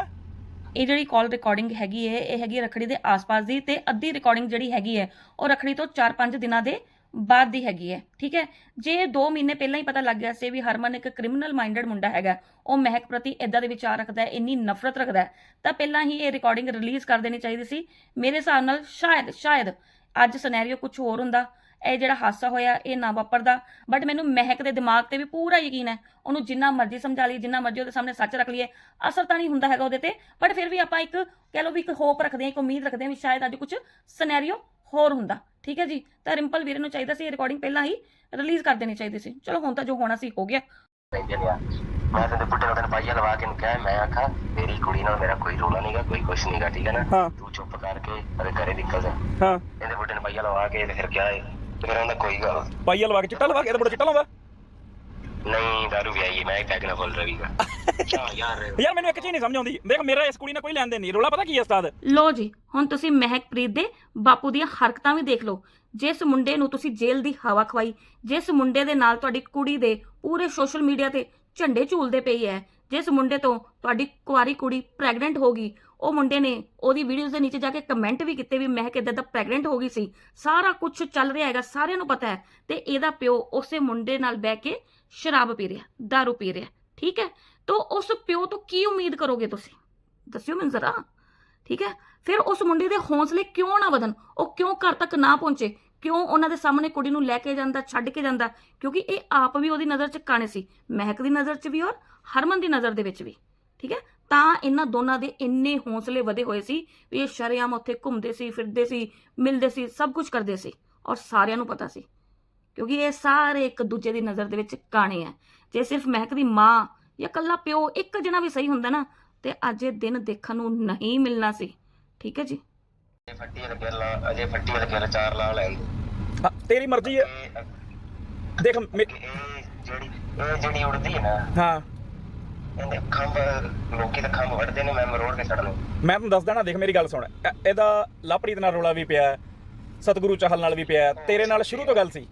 ਇਹ ਜਿਹੜੀ ਕਾਲ ਰਿਕਾਰਡਿੰਗ ਹੈਗੀ ਹੈ ਇਹ ਹੈਗੀ ਹੈ ਰੱਖੜੀ ਦੇ ਆਸ-ਪਾਸ ਦੀ ਤੇ ਅੱਧੀ ਰਿਕਾਰਡਿੰਗ ਜਿਹੜੀ ਹੈਗੀ ਹੈ ਉਹ ਰੱਖੜੀ ਤੋਂ 4-5 ਦਿਨਾਂ ਦੇ ਬਾਅਦ ਦੀ ਹੈਗੀ ਹੈ, ਠੀਕ ਹੈ? ਜੇ 2 ਮਹੀਨੇ ਪਹਿਲਾਂ ਹੀ ਪਤਾ ਲੱਗ ਗਿਆ ਸੀ ਵੀ ਹਰਮਨ ਇੱਕ ਕ੍ਰਿਮੀਨਲ ਮਾਈਂਡਡ ਮੁੰਡਾ ਹੈਗਾ, ਉਹ ਮਹਿਕ ਪ੍ਰਤੀ ਇਦਾਂ ਦੇ ਵਿਚਾਰ ਰੱਖਦਾ ਹੈ, ਇੰਨੀ ਨਫ਼ਰਤ ਰੱਖਦਾ ਹੈ, ਤਾਂ ਪਹਿਲਾਂ ਹੀ ਇਹ ਰਿਕਾਰਡਿੰਗ ਰਿਲੀਜ਼ ਕਰ ਦੇਣੀ ਚਾਹੀਦੀ ਸੀ। ਮੇਰੇ ਹਿਸਾਬ ਨਾਲ ਸ਼ਾਇਦ ਸ਼ਾਇਦ ਅੱਜ ਸਿਨੈਰੀਓ ਕੁਝ ਹੋਰ ਹੁੰਦਾ, ਇਹ ਜਿਹੜਾ ਹਾਦਸਾ ਹੋਇਆ, ਇਹ ਨਾ ਵਾਪਰਦਾ ਬਟ ਮੈਨੂੰ ਮਹਿਕ ਦੇ ਦਿਮਾਗ ਤੇ ਵੀ ਪੂਰਾ ਯਕੀਨ ਹੈ, ਉਹਨੂੰ ਜਿੰਨਾ ਮਰਜ਼ੀ ਸਮਝਾ ਲਈ ਜਿੰਨਾ ਮਰਜ਼ੀ ਉਹਦੇ ਸਾਹਮਣੇ ਸੱਚ ਰੱਖ ਲਈਏ, ਅਸਰ ਤਾਂ ਨਹੀਂ ਹੁੰਦਾ ਹੈਗਾ ਉਹਦੇ ਤੇ ਬਟ ਫਿਰ ਵੀ ਆਪਾਂ ਇੱਕ, ਕਹਿ ਲਓ ਵੀ ਇੱਕ ਹੋਪ ਰੱਖਦੇ ਹਾਂ, ਇੱਕ ਉਮੀਦ ਰੱਖਦੇ ਹਾਂ ਵੀ ਸ਼ਾਇਦ ਅੱਜ ਕੁਝ ਸਿਨੈਰੀਓ ਹੋਰ ਹੁੰਦਾ ਠੀਕ ਹੈ ਜੀ? ਤਾਂ ਰਿੰਪਲ ਵੀਰੇ ਨੂੰ ਚਾਹੀਦਾ ਸੀ ਇਹ ਰਿਕਾਰਡਿੰਗ ਪਹਿਲਾਂ ਹੀ ਰਿਲੀਜ਼ ਕਰ ਦੇਣੀ ਚਾਹੀਦੀ ਸੀ। ਚਲੋ ਹੁਣ ਤਾਂ ਜੋ ਹੋਣਾ ਸੀ ਹੋ ਗਿਆ। ਮੈਂ ਬੁੱਢੇ ਨੂੰ ਤੈਨੂੰ ਪਾਈਆ ਲਵਾ ਕੇ ਨੂੰ ਕਿਹਾ ਮੈਂ ਆਖਾ ਤੇਰੀ ਕੁੜੀ ਨਾਲ ਮੇਰਾ ਕੋਈ ਰੋਲਾ ਨਹੀਂਗਾ ਕੋਈ ਕੁਛ ਨਹੀਂਗਾ ਠੀਕ ਹੈ ਨਾ? ਤੂੰ ਚੁੱਪ ਕਰਕੇ ਅਰੇ ਘਰੇ ਨਿਕਲ ਜਾ। ਹਾਂ। ਇਹਦੇ ਬੁੱਢੇ ਨੂੰ ਪਾਈਆ ਲਵਾ ਕੇ ਤੇ ਫਿਰ ਕਿਹਾ ਤੇ ਫਿਰ ਉਹਦਾ ਕੋਈ ਗੱਲ ਪਾਈਆ ਲਵਾ ਕੇ ਚਿੱਟਾ ਲਵਾ ਕੇ ਇਹਦਾ ਬੜਾ ਚਿੱਟਾ ਲਾਉਂਦਾ? ਨਹੀਂ ਦਾਰੂ ਵੀ ਆਈ ਮੈਂ ਪੈਗ ਨਾ ਬੋਲ ਰਹੀਗਾ ਅੱਛਾ। ਯਾਰ। ਯਾਰ ਮੈਨੂੰ ਇੱਕ ਚੀਜ਼ ਨਹੀਂ ਸਮਝ ਆਉਂਦੀ। ਦੇਖ ਮੇਰਾ ਇਸ ਕੁੜੀ ਨਾਲ ਕੋਈ ਲੈਣ ਦੇਣ ਨਹੀਂ। ਰੋਲਾ ਪਤਾ ਕੀ ਹੈ ਉਸਤਾਦ? ਲੋ ਜੀ ਹੁਣ ਤੁਸੀਂ ਮਹਿਕਪ੍ਰੀਤ ਦੇ ਬਾਪੂ ਦੀਆਂ ਹਰਕਤਾਂ ਵੀ ਦੇਖ ਲਓ। ਜਿਸ ਮੁੰਡੇ ਨੂੰ ਤੁਸੀਂ ਜੇਲ੍ਹ ਦੀ ਹਵਾ ਖਵਾਈ ਜਿਸ ਮੁੰਡੇ ਦੇ ਨਾਲ ਤੁਹਾਡੀ ਕੁੜੀ ਦੇ ਪੂਰੇ ਸੋਸ਼ਲ ਮੀਡੀਆ ਤੇ ਝੰਡੇ ਝੂਲਦੇ ਪਈ ਹੈ ਜਿਸ ਮੁੰਡੇ ਤੋਂ ਤੁਹਾਡੀ ਕੁਆਰੀ ਕੁੜੀ ਪ੍ਰੈਗਨੈਂਟ ਹੋ ਗਈ ਉਹ ਮੁੰਡੇ ਨੇ ਉਹਦੀ ਵੀਡੀਓਜ਼ ਦੇ ਨੀਚੇ ਜਾ ਕੇ ਕਮੈਂਟ ਵੀ ਕੀਤੇ ਵੀ ਮੈਂ ਕਿਦਾਂ ਦਾ ਪ੍ਰੈਗਨੈਂਟ ਹੋ ਗਈ ਸੀ। ਸਾਰਾ ਕੁਝ ਚੱਲ ਰਿਹਾ ਹੈਗਾ, ਸਾਰਿਆਂ ਨੂੰ ਪਤਾ ਹੈ ਤੇ ਇਹਦਾ ਪਿਓ ਉਸੇ ਮੁੰਡੇ ਨਾਲ ਬਹਿ ਕੇ ਸ਼ਰਾਬ ਪੀ ਰਿਹਾ, दारू ਪੀ ਰਿਹਾ, ਠੀਕ ਹੈ? ਤਾਂ ਉਸ ਪਿਓ ਤੋਂ ਕੀ ਉਮੀਦ ਕਰੋਗੇ ਤੁਸੀਂ? ਦੱਸਿਓ ਮੈਨੂੰ ਜ਼ਰਾ, ਠੀਕ ਹੈ? ਫਿਰ ਉਸ ਮੁੰਡੇ ਦੇ ਹੌਸਲੇ ਕਿਉਂ ਨਾ ਵਧਣ? ਉਹ ਕਿਉਂ ਘਰ ਤੱਕ ਨਾ ਪਹੁੰਚੇ? ਕਿਉਂ ਉਹਨਾਂ ਦੇ ਸਾਹਮਣੇ ਕੁੜੀ ਨੂੰ ਲੈ ਕੇ ਜਾਂਦਾ, ਛੱਡ ਕੇ ਜਾਂਦਾ? ਕਿਉਂਕਿ ਇਹ ਆਪ ਵੀ ਉਹਦੀ ਨਜ਼ਰ 'ਚ ਕਾਣੇ ਸੀ, ਮਹਿਕ ਦੀ ਨਜ਼ਰ 'ਚ ਵੀ ਔਰ ਹਰਮਨ ਦੀ ਨਜ਼ਰ ਦੇ ਵਿੱਚ ਵੀ, ਠੀਕ ਹੈ? ਤਾਂ ਇਹਨਾਂ ਦੋਨਾਂ ਦੇ ਇੰਨੇ ਹੌਸਲੇ ਵਧੇ ਹੋਏ ਸੀ ਵੀ ਇਹ ਸ਼ਰੇਆਮ ਉੱਥੇ ਘੁੰਮਦੇ ਸੀ ਫਿਰਦੇ ਸੀ ਮਿਲਦੇ ਸੀ ਸਭ ਕੁਝ ਕਰਦੇ ਸੀ ਔਰ ਸਾਰਿਆਂ ਨੂੰ ਪਤਾ ਸੀ। ਕਿਉਂਕਿ ਇਹ ਸਾਰੇ ਇੱਕ ਦੂਜੇ ਦੀ ਨਜ਼ਰ ਦੇ ਵਿੱਚ ਕਾਣੇ ਆ। ਜੇ ਸਿਰਫ ਮਹਿਕ ਦੀ ਮਾਂ ਜਾਂ ਕੱਲਾ ਪਿਓ ਇੱਕ ਜਣਾ ਵੀ ਸਹੀ ਹੁੰਦਾ ਨਾ ਤੇ ਅੱਜ ਇਹ ਦਿਨ ਦੇਖਣ ਨੂੰ ਨਹੀਂ ਮਿਲਣਾ ਸੀ। ਠੀਕ ਹੈ ਜੀ? ਅਜੇ ਫੱਟੀ ਲੱਗਿਆ ਲਾ ਅਜੇ ਫੱਟੀ ਲੱਗਿਆ ਚਾਰ ਲਾ ਲੈਂਦੇ ਹਾਂ, ਤੇਰੀ ਮਰਜ਼ੀ ਹੈ। ਦੇਖ ਜਿਹੜੀ ਜਿਹੜੀ ਉੜਦੀ ਹੈ ਨਾ ਹਾਂ। ਇਹਦੇ ਖੰਭ ਲੋਕੀ ਤਾਂ ਖੰਭ ਵੱਢਦੇ ਨੇ ਮੈਂ ਮਰੋੜ ਕੇ ਛੱਡਣੇ ਮੈਂ ਤੁਹਾਨੂੰ ਦੱਸਦਾ ਨਾ ਦੇਖ ਮੇਰੀ ਗੱਲ ਸੁਣ। ਇਹ- ਇਹਦਾ ਲਾਪਰੀਤ ਨਾਲ ਰੋਲਾ ਵੀ ਪਿਆ ਸਤਿਗੁਰੂ ਚਾਹਲ ਨਾਲ ਵੀ ਪਿਆ ਤੇਰੇ ਨਾਲ ਸ਼ੁਰੂ ਤੋਂ ਗੱਲ ਸੀ।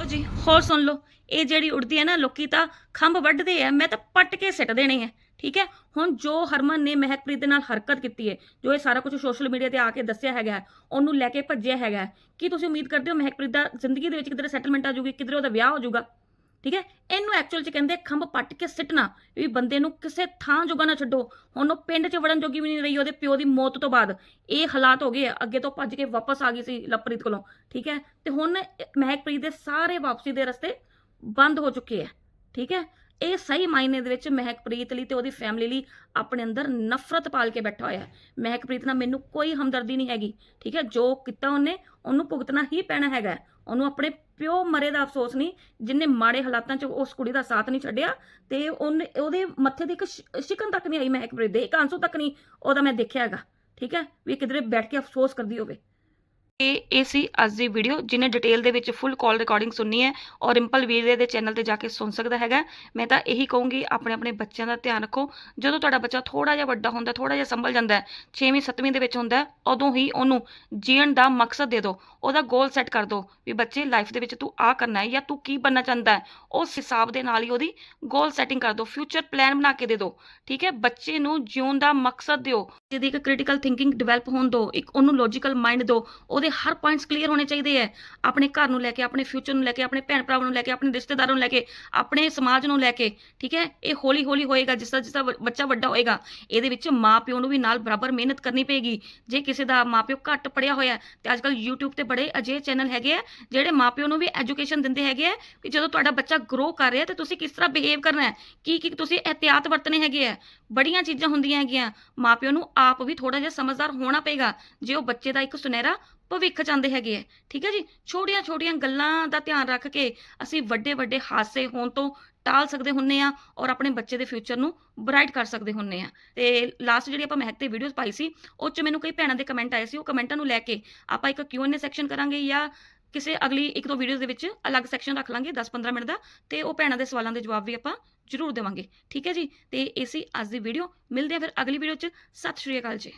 ਲਓ ਜੀ ਹੋਰ ਸੁਣ ਲਓ ਇਹ ਜਿਹੜੀ ਉੜਦੀ ਹੈ ਨਾ ਲੋਕੀ ਤਾਂ ਖੰਭ ਵੱਢਦੇ ਆ ਮੈਂ ਤਾਂ ਪੱਟ ਕੇ ਸਿੱਟ ਦੇਣੇ ਆ ਠੀਕ ਹੈ? ਹੁਣ ਜੋ ਹਰਮਨ ਨੇ ਮਹਿਕਪ੍ਰੀਤ ਦੇ ਨਾਲ ਹਰਕਤ ਕੀਤੀ ਹੈ ਜੋ ਇਹ ਸਾਰਾ ਕੁਝ ਸੋਸ਼ਲ ਮੀਡੀਆ ਤੇ ਆ ਕੇ ਦੱਸਿਆ ਹੈਗਾ ਹੈ, ਉਹਨੂੰ ਲੈ ਕੇ ਭੱਜਿਆ ਹੈਗਾ ਹੈ। ਕੀ ਤੁਸੀਂ ਉਮੀਦ ਕਰਦੇ ਹੋ ਮਹਿਕਪ੍ਰੀਤ ਦਾ ਜ਼ਿੰਦਗੀ ਦੇ ਵਿੱਚ ਕਿਧਰੇ ਸੈਟਲਮੈਂਟ ਆ ਜਾਊਗੀ ਕਿਧਰੇ ਉਹਦਾ ਵਿਆਹ ਹੋ ਜਾਊਗਾ? ਠੀਕ ਹੈ? ਇਹਨੂੰ ਐਕਚੁਅਲ ਚ ਕਹਿੰਦੇ ਖੰਭ ਪੱਟ ਕੇ ਸਿੱਟਣਾ, ਵੀ ਬੰਦੇ ਨੂੰ ਕਿਸੇ ਥਾਂ ਜੋਗਾ ਨਾ ਛੱਡੋ। ਹੁਣ ਉਹ ਪਿੰਡ 'ਚ ਵੜਨ ਜੋਗੀ ਵੀ ਨਹੀਂ ਰਹੀ, ਉਹਦੇ ਪਿਓ ਦੀ ਮੌਤ ਤੋਂ ਬਾਅਦ। ਇਹ ਹਾਲਾਤ ਹੋ ਗਏ ਆ। ਅੱਗੇ ਤੋਂ ਭੱਜ ਕੇ ਵਾਪਸ ਆ ਗਈ ਸੀ ਲਵਪ੍ਰੀਤ ਕੋਲੋਂ, ਠੀਕ ਹੈ? ਤੇ ਹੁਣ ਮਹਿਕਪ੍ਰੀਤ ਦੇ ਸਾਰੇ ਵਾਪਸੀ ਦੇ ਰਸਤੇ ਬੰਦ ਹੋ ਚੁੱਕੇ ਆ, ਠੀਕ ਹੈ? ਇਹ ਸਹੀ ਮਾਇਨੇ ਦੇ ਵਿੱਚ ਮਹਿਕਪ੍ਰੀਤ ਲਈ ਤੇ ਉਹਦੀ ਫੈਮਿਲੀ ਲਈ ਆਪਣੇ ਅੰਦਰ ਨਫ਼ਰਤ ਪਾਲ ਕੇ ਬੈਠਾ ਹੋਇਆ। ਮਹਿਕਪ੍ਰੀਤ ਨਾਲ ਮੈਨੂੰ ਕੋਈ ਹਮਦਰਦੀ ਨਹੀਂ ਹੈਗੀ, ਠੀਕ ਹੈ? ਜੋ ਕੀਤਾ ਉਹਨੇ, ਉਹਨੂੰ ਭੁਗਤਣਾ ਹੀ ਪੈਣਾ ਹੈਗਾ। ਉਹਨੂੰ ਆਪਣੇ ਪਿਓ ਮਰੇ ਦਾ ਅਫਸੋਸ ਨਹੀਂ, ਜਿੰਨੇ ਮਾੜੇ ਹਾਲਾਤਾਂ 'ਚ ਉਸ ਕੁੜੀ ਦਾ ਸਾਥ ਨਹੀਂ ਛੱਡਿਆ, ਤੇ ਉਹਨੇ, ਉਹਦੇ ਮੱਥੇ ਤੇ ਇੱਕ ਸ਼ਿਕਨ ਤੱਕ ਨਹੀਂ ਆਈ ਮਹਿਕਪ੍ਰੀਤ ਦੇ, ਇੱਕ ਆਂਸੂ ਤੱਕ ਨਹੀਂ ਉਹਦਾ ਮੈਂ ਦੇਖਿਆ ਹੈਗਾ, ਠੀਕ ਹੈ? ਵੀ ਕਿਧਰੇ ਬੈਠ ਕੇ ਅਫਸੋਸ ਕਰਦੀ ਹੋਵੇ। ਇਹ ਇਹ ਸੀ ਅੱਜ ਦੀ ਵੀਡੀਓ ਜਿਹਨੇ ਡਿਟੇਲ ਦੇ ਵਿੱਚ ਫੁੱਲ ਕਾਲ ਰਿਕਾਰਡਿੰਗ ਸੁਣਨੀ ਹੈ ਔਰ ਰਿੰਪਲ ਵੀਰੇ ਦੇ ਚੈਨਲ ਤੇ ਜਾ ਕੇ ਸੁਣ ਸਕਦਾ ਹੈਗਾ। ਮੈਂ ਤਾਂ ਇਹੀ ਕਹੂੰਗੀ, ਆਪਣੇ ਆਪਣੇ ਬੱਚਿਆਂ ਦਾ ਧਿਆਨ ਰੱਖੋ। ਜਦੋਂ ਤੁਹਾਡਾ ਬੱਚਾ ਥੋੜਾ ਜਿਹਾ ਵੱਡਾ ਹੁੰਦਾ ਥੋੜਾ ਜਿਹਾ ਸੰਭਲ ਜਾਂਦਾ ਹੈ 6ਵੀਂ 7ਵੀਂ ਦੇ ਵਿੱਚ ਹੁੰਦਾ ਉਦੋਂ ਹੀ ਉਹਨੂੰ ਜੀਣ ਦਾ ਮਕਸਦ ਦੇ ਦਿਓ ਉਹਦਾ ਗੋਲ ਸੈੱਟ ਕਰ ਦਿਓ ਵੀ ਬੱਚੇ ਲਾਈਫ ਦੇ ਵਿੱਚ ਤੂੰ ਆ ਕਰਨਾ ਹੈ ਜਾਂ ਤੂੰ ਕੀ ਬਣਨਾ ਚਾਹੁੰਦਾ ਹੈ। ਉਸ ਹਿਸਾਬ ਦੇ ਨਾਲ ਹੀ ਉਹਦੀ ਗੋਲ ਸੈਟਿੰਗ ਕਰ ਦਿਓ ਫਿਊਚਰ ਪਲਾਨ ਬਣਾ ਕੇ ਦੇ ਦਿਓ ਠੀਕ ਹੈ? ਬੱਚੇ ਨੂੰ ਜਿਉਣ ਦਾ ਮਕਸਦ ਦਿਓ। ਜਿਹਦੀ ਇੱਕ ਕ੍ਰਿਟੀਕਲ ਥਿੰਕਿੰਗ ਡਿਵੈਲਪ ਹੋਣ ਦਿਓ ਇੱਕ ਉਹਨੂੰ ਲੌਜੀਕਲ ਮਾਈਂਡ ਦਿਓ ਉਹਦੇ ਹਰ ਪੁਆਇੰਟਸ ਕਲੀਅਰ ਹੋਣੇ ਚਾਹੀਦੇ ਹੈ ਆਪਣੇ ਘਰ ਨੂੰ ਲੈ ਕੇ, ਆਪਣੇ ਫਿਊਚਰ ਨੂੰ ਲੈ ਕੇ, ਆਪਣੇ ਭੈਣ ਭਰਾਵਾਂ ਨੂੰ ਲੈ ਕੇ, ਆਪਣੇ ਰਿਸ਼ਤੇਦਾਰਾਂ ਨੂੰ ਲੈ ਕੇ, ਆਪਣੇ ਸਮਾਜ ਨੂੰ ਲੈ ਕੇ, ਠੀਕ ਹੈ ਇਹ ਹੌਲੀ ਹੌਲੀ ਹੋਏਗਾ, ਜਿਸ ਤਰ੍ਹਾਂ ਜਿਸ ਤਰ੍ਹਾਂ ਬੱਚਾ ਵੱਡਾ ਹੋਏਗਾ, ਇਹਦੇ ਵਿੱਚ ਮਾਪਿਓ ਨੂੰ ਵੀ ਨਾਲ ਬਰਾਬਰ ਮਿਹਨਤ ਕਰਨੀ ਪਏਗੀ। ਜੇ ਕਿਸੇ ਦਾ ਮਾਪਿਓ ਘੱਟ ਪੜਿਆ ਹੋਇਆ ਤੇ ਅੱਜ ਕੱਲ YouTube ਤੇ ਬੜੇ ਅਜਿਹੇ ਚੈਨਲ ਹੈਗੇ ਆ ਜਿਹੜੇ ਮਾਪਿਓ ਨੂੰ ਵੀ ਐਜੂਕੇਸ਼ਨ ਦਿੰਦੇ ਹੈਗੇ ਆ ਕਿ ਜਦੋਂ ਤੁਹਾਡਾ ਬੱਚਾ ਗਰੋ ਕਰ ਰਿਹਾ, ਤੇ ਤੁਸੀਂ ਕਿਸ ਤਰ੍ਹਾਂ ਬਿਹੇਵ ਕਰਨਾ ਹੈ ਕੀ ਕੀ ਤੁਸੀਂ ਇਹਤਿਆਤ ਵਰਤਣੇ ਹੈਗੇ ਆ ਬੜੀਆਂ ਚੀਜ਼ਾਂ ਹੁੰਦੀਆਂ ਹੈਗੀਆਂ। ਮਾਪਿਓ ਨੂੰ ਆਪ ਵੀ ਥੋੜਾ ਜਿਹਾ ਸਮਝਦਾਰ ਹੋਣਾ ਪਏਗਾ, ਜੇ ਉਹ ਬੱਚੇ ਦਾ ਇੱਕ ਸੁਨਹਿਰਾ ਭਵਿੱਖ ਚਾਹੁੰਦੇ ਹੈਗੇ ਆ। ਠੀਕ ਹੈ ਜੀ? ਛੋਟੀਆਂ ਛੋਟੀਆਂ ਗੱਲਾਂ ਦਾ ਧਿਆਨ ਰੱਖ ਕੇ ਅਸੀਂ ਵੱਡੇ ਵੱਡੇ ਹਾਦਸੇ ਹੋਣ ਤੋਂ ਟਾਲ ਸਕਦੇ ਹੁੰਨੇ ਆ ਔਰ ਆਪਣੇ ਬੱਚੇ ਦੇ ਫਿਊਚਰ ਨੂੰ ਬ੍ਰਾਈਟ ਕਰ ਸਕਦੇ ਹੁੰਨੇ ਆ। ਤੇ ਲਾਸਟ ਜਿਹੜੀ ਆਪਾਂ ਮਹਿਕ ਤੇ ਵੀਡੀਓਜ਼ ਪਾਈ ਸੀ, ਉਹ ਚ ਮੈਨੂੰ ਕਈ ਭੈਣਾਂ ਦੇ ਕਮੈਂਟ ਆਏ ਸੀ। ਉਹ ਕਮੈਂਟਾਂ ਨੂੰ ਲੈ ਕੇ ਆਪਾਂ ਇੱਕ Q&A ਸੈਕਸ਼ਨ ਕਰਾਂਗੇ ਜਾਂ ਕਿਸੇ ਅਗਲੀ ਇੱਕ ਦੋ ਵੀਡੀਓਜ਼ ਦੇ ਵਿੱਚ ਅਲੱਗ ਸੈਕਸ਼ਨ ਰੱਖ ਲਾਂਗੇ 10-15 ਮਿੰਟ ਦਾ, ਤੇ ਉਹ ਭੈਣਾਂ ਦੇ ਸਵਾਲਾਂ ਦੇ ਜਵਾਬ ਵੀ ਆਪਾਂ ਜ਼ਰੂਰ ਦੇਵਾਂਗੇ। ਠੀਕ ਹੈ ਜੀ? ਤੇ ਇਹ ਸੀ ਅੱਜ ਦੀ ਵੀਡੀਓ ਮਿਲਦੇ ਆ ਫਿਰ ਅਗਲੀ ਵੀਡੀਓ 'ਚ। ਸਤਿ ਸ਼੍ਰੀ ਅਕਾਲ ਜੀ।